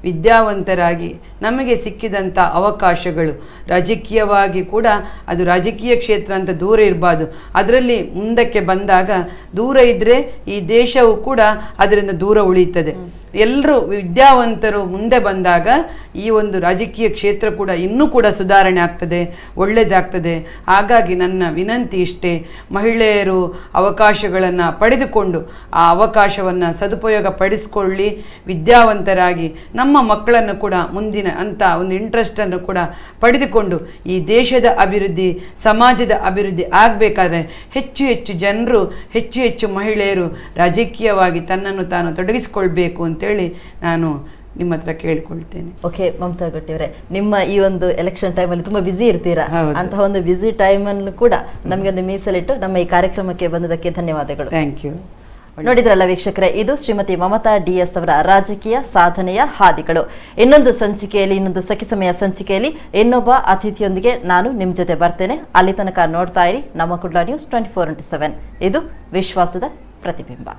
ವಿದ್ಯಾವಂತರಾಗಿ ನಮಗೆ ಸಿಕ್ಕಿದಂಥ ಅವಕಾಶಗಳು. ರಾಜಕೀಯವಾಗಿ ಕೂಡ ಅದು ರಾಜಕೀಯ ಕ್ಷೇತ್ರ ಅಂತ ದೂರ ಇರಬಾರ್ದು. ಅದರಲ್ಲಿ ಮುಂದಕ್ಕೆ ಬಂದಾಗ ದೂರ ಇದ್ದರೆ ಈ ದೇಶವು ಕೂಡ ಅದರಿಂದ ದೂರ ಉಳಿಯುತ್ತದೆ. ಎಲ್ಲರೂ ವಿದ್ಯಾವಂತರು ಮುಂದೆ ಬಂದಾಗ ಈ ಒಂದು ರಾಜಕೀಯ ಕ್ಷೇತ್ರ ಕೂಡ ಇನ್ನೂ ಕೂಡ ಸುಧಾರಣೆ ಆಗ್ತದೆ ಒಳ್ಳೆಯದಾಗ್ತದೆ ಹಾಗಾಗಿ ನನ್ನ ವಿನಂತಿ ಇಷ್ಟೇ, ಮಹಿಳೆಯರು ಅವಕಾಶಗಳನ್ನು ಪಡೆದುಕೊಂಡು ಆ ಅವಕಾಶವನ್ನು ಸದುಪಯೋಗ ಪಡಿಸ್ಕೊಳ್ಳಿ, ವಿದ್ಯಾವಂತರಾಗಿ ನಮ್ಮ ಮಕ್ಕಳನ್ನು ಕೂಡ ಮುಂದಿನ ಅಂಥ ಒಂದು ಇಂಟ್ರೆಸ್ಟನ್ನು ಕೂಡ ಪಡೆದುಕೊಂಡು ಈ ದೇಶದ ಅಭಿವೃದ್ಧಿ, ಸಮಾಜದ ಅಭಿವೃದ್ಧಿ ಆಗಬೇಕಾದ್ರೆ ಹೆಚ್ಚು ಹೆಚ್ಚು ಜನರು, ಹೆಚ್ಚು ಹೆಚ್ಚು ಮಹಿಳೆಯರು ರಾಜಕೀಯವಾಗಿ ತನ್ನನ್ನು ತಾನು ತೊಡಗಿಸಿಕೊಳ್ಬೇಕು ಅಂತೇಳಿ ನಾನು ನಿಮ್ಮ ಹತ್ರ ಕೇಳ್ಕೊಳ್ತೇನೆ. ಓಕೆ ಮಮತಾ ಗಟ್ಟಿಯವರೇ ನಿಮ್ಮ ಈ ಒಂದು ಎಲೆಕ್ಷನ್ ಟೈಮ್ ಅಲ್ಲಿ ತುಂಬಾ ಬಿಸಿ ಇರ್ತೀರಾ. ಅಂತಹ ಒಂದು ಟೈಮ್ ಅನ್ನು ಕೂಡ ನಮಗೆ ಒಂದು ಮೀಸಲಿಟ್ಟು ನಮ್ಮ ಈ ಕಾರ್ಯಕ್ರಮಕ್ಕೆ ಬಂದದಕ್ಕೆ ಧನ್ಯವಾದಗಳು. ಥ್ಯಾಂಕ್ ಯು ನೋಡಿದ್ರಲ್ಲ ವೀಕ್ಷಕರೇ ಇದು ಶ್ರೀಮತಿ ಮಮತಾ ಡಿಎಸ್ ಅವರ ರಾಜಕೀಯ ಸಾಧನೆಯ ಹಾದಿಗಳು. ಇನ್ನೊಂದು ಸಂಚಿಕೆಯಲ್ಲಿ ಇನ್ನೊಂದು ಸಖಿ ಸಮಯ ಸಂಚಿಕೆಯಲ್ಲಿ ಇನ್ನೊಬ್ಬ ಅತಿಥಿಯೊಂದಿಗೆ ನಾನು ನಿಮ್ ಜೊತೆ ಬರ್ತೇನೆ. ಅಲ್ಲಿ ತನಕ ನೋಡ್ತಾ ಇರಿ ನಮ್ಮ Kudla news twenty four into seven. ಇದು ವಿಶ್ವಾಸದ ಪ್ರತಿಬಿಂಬ.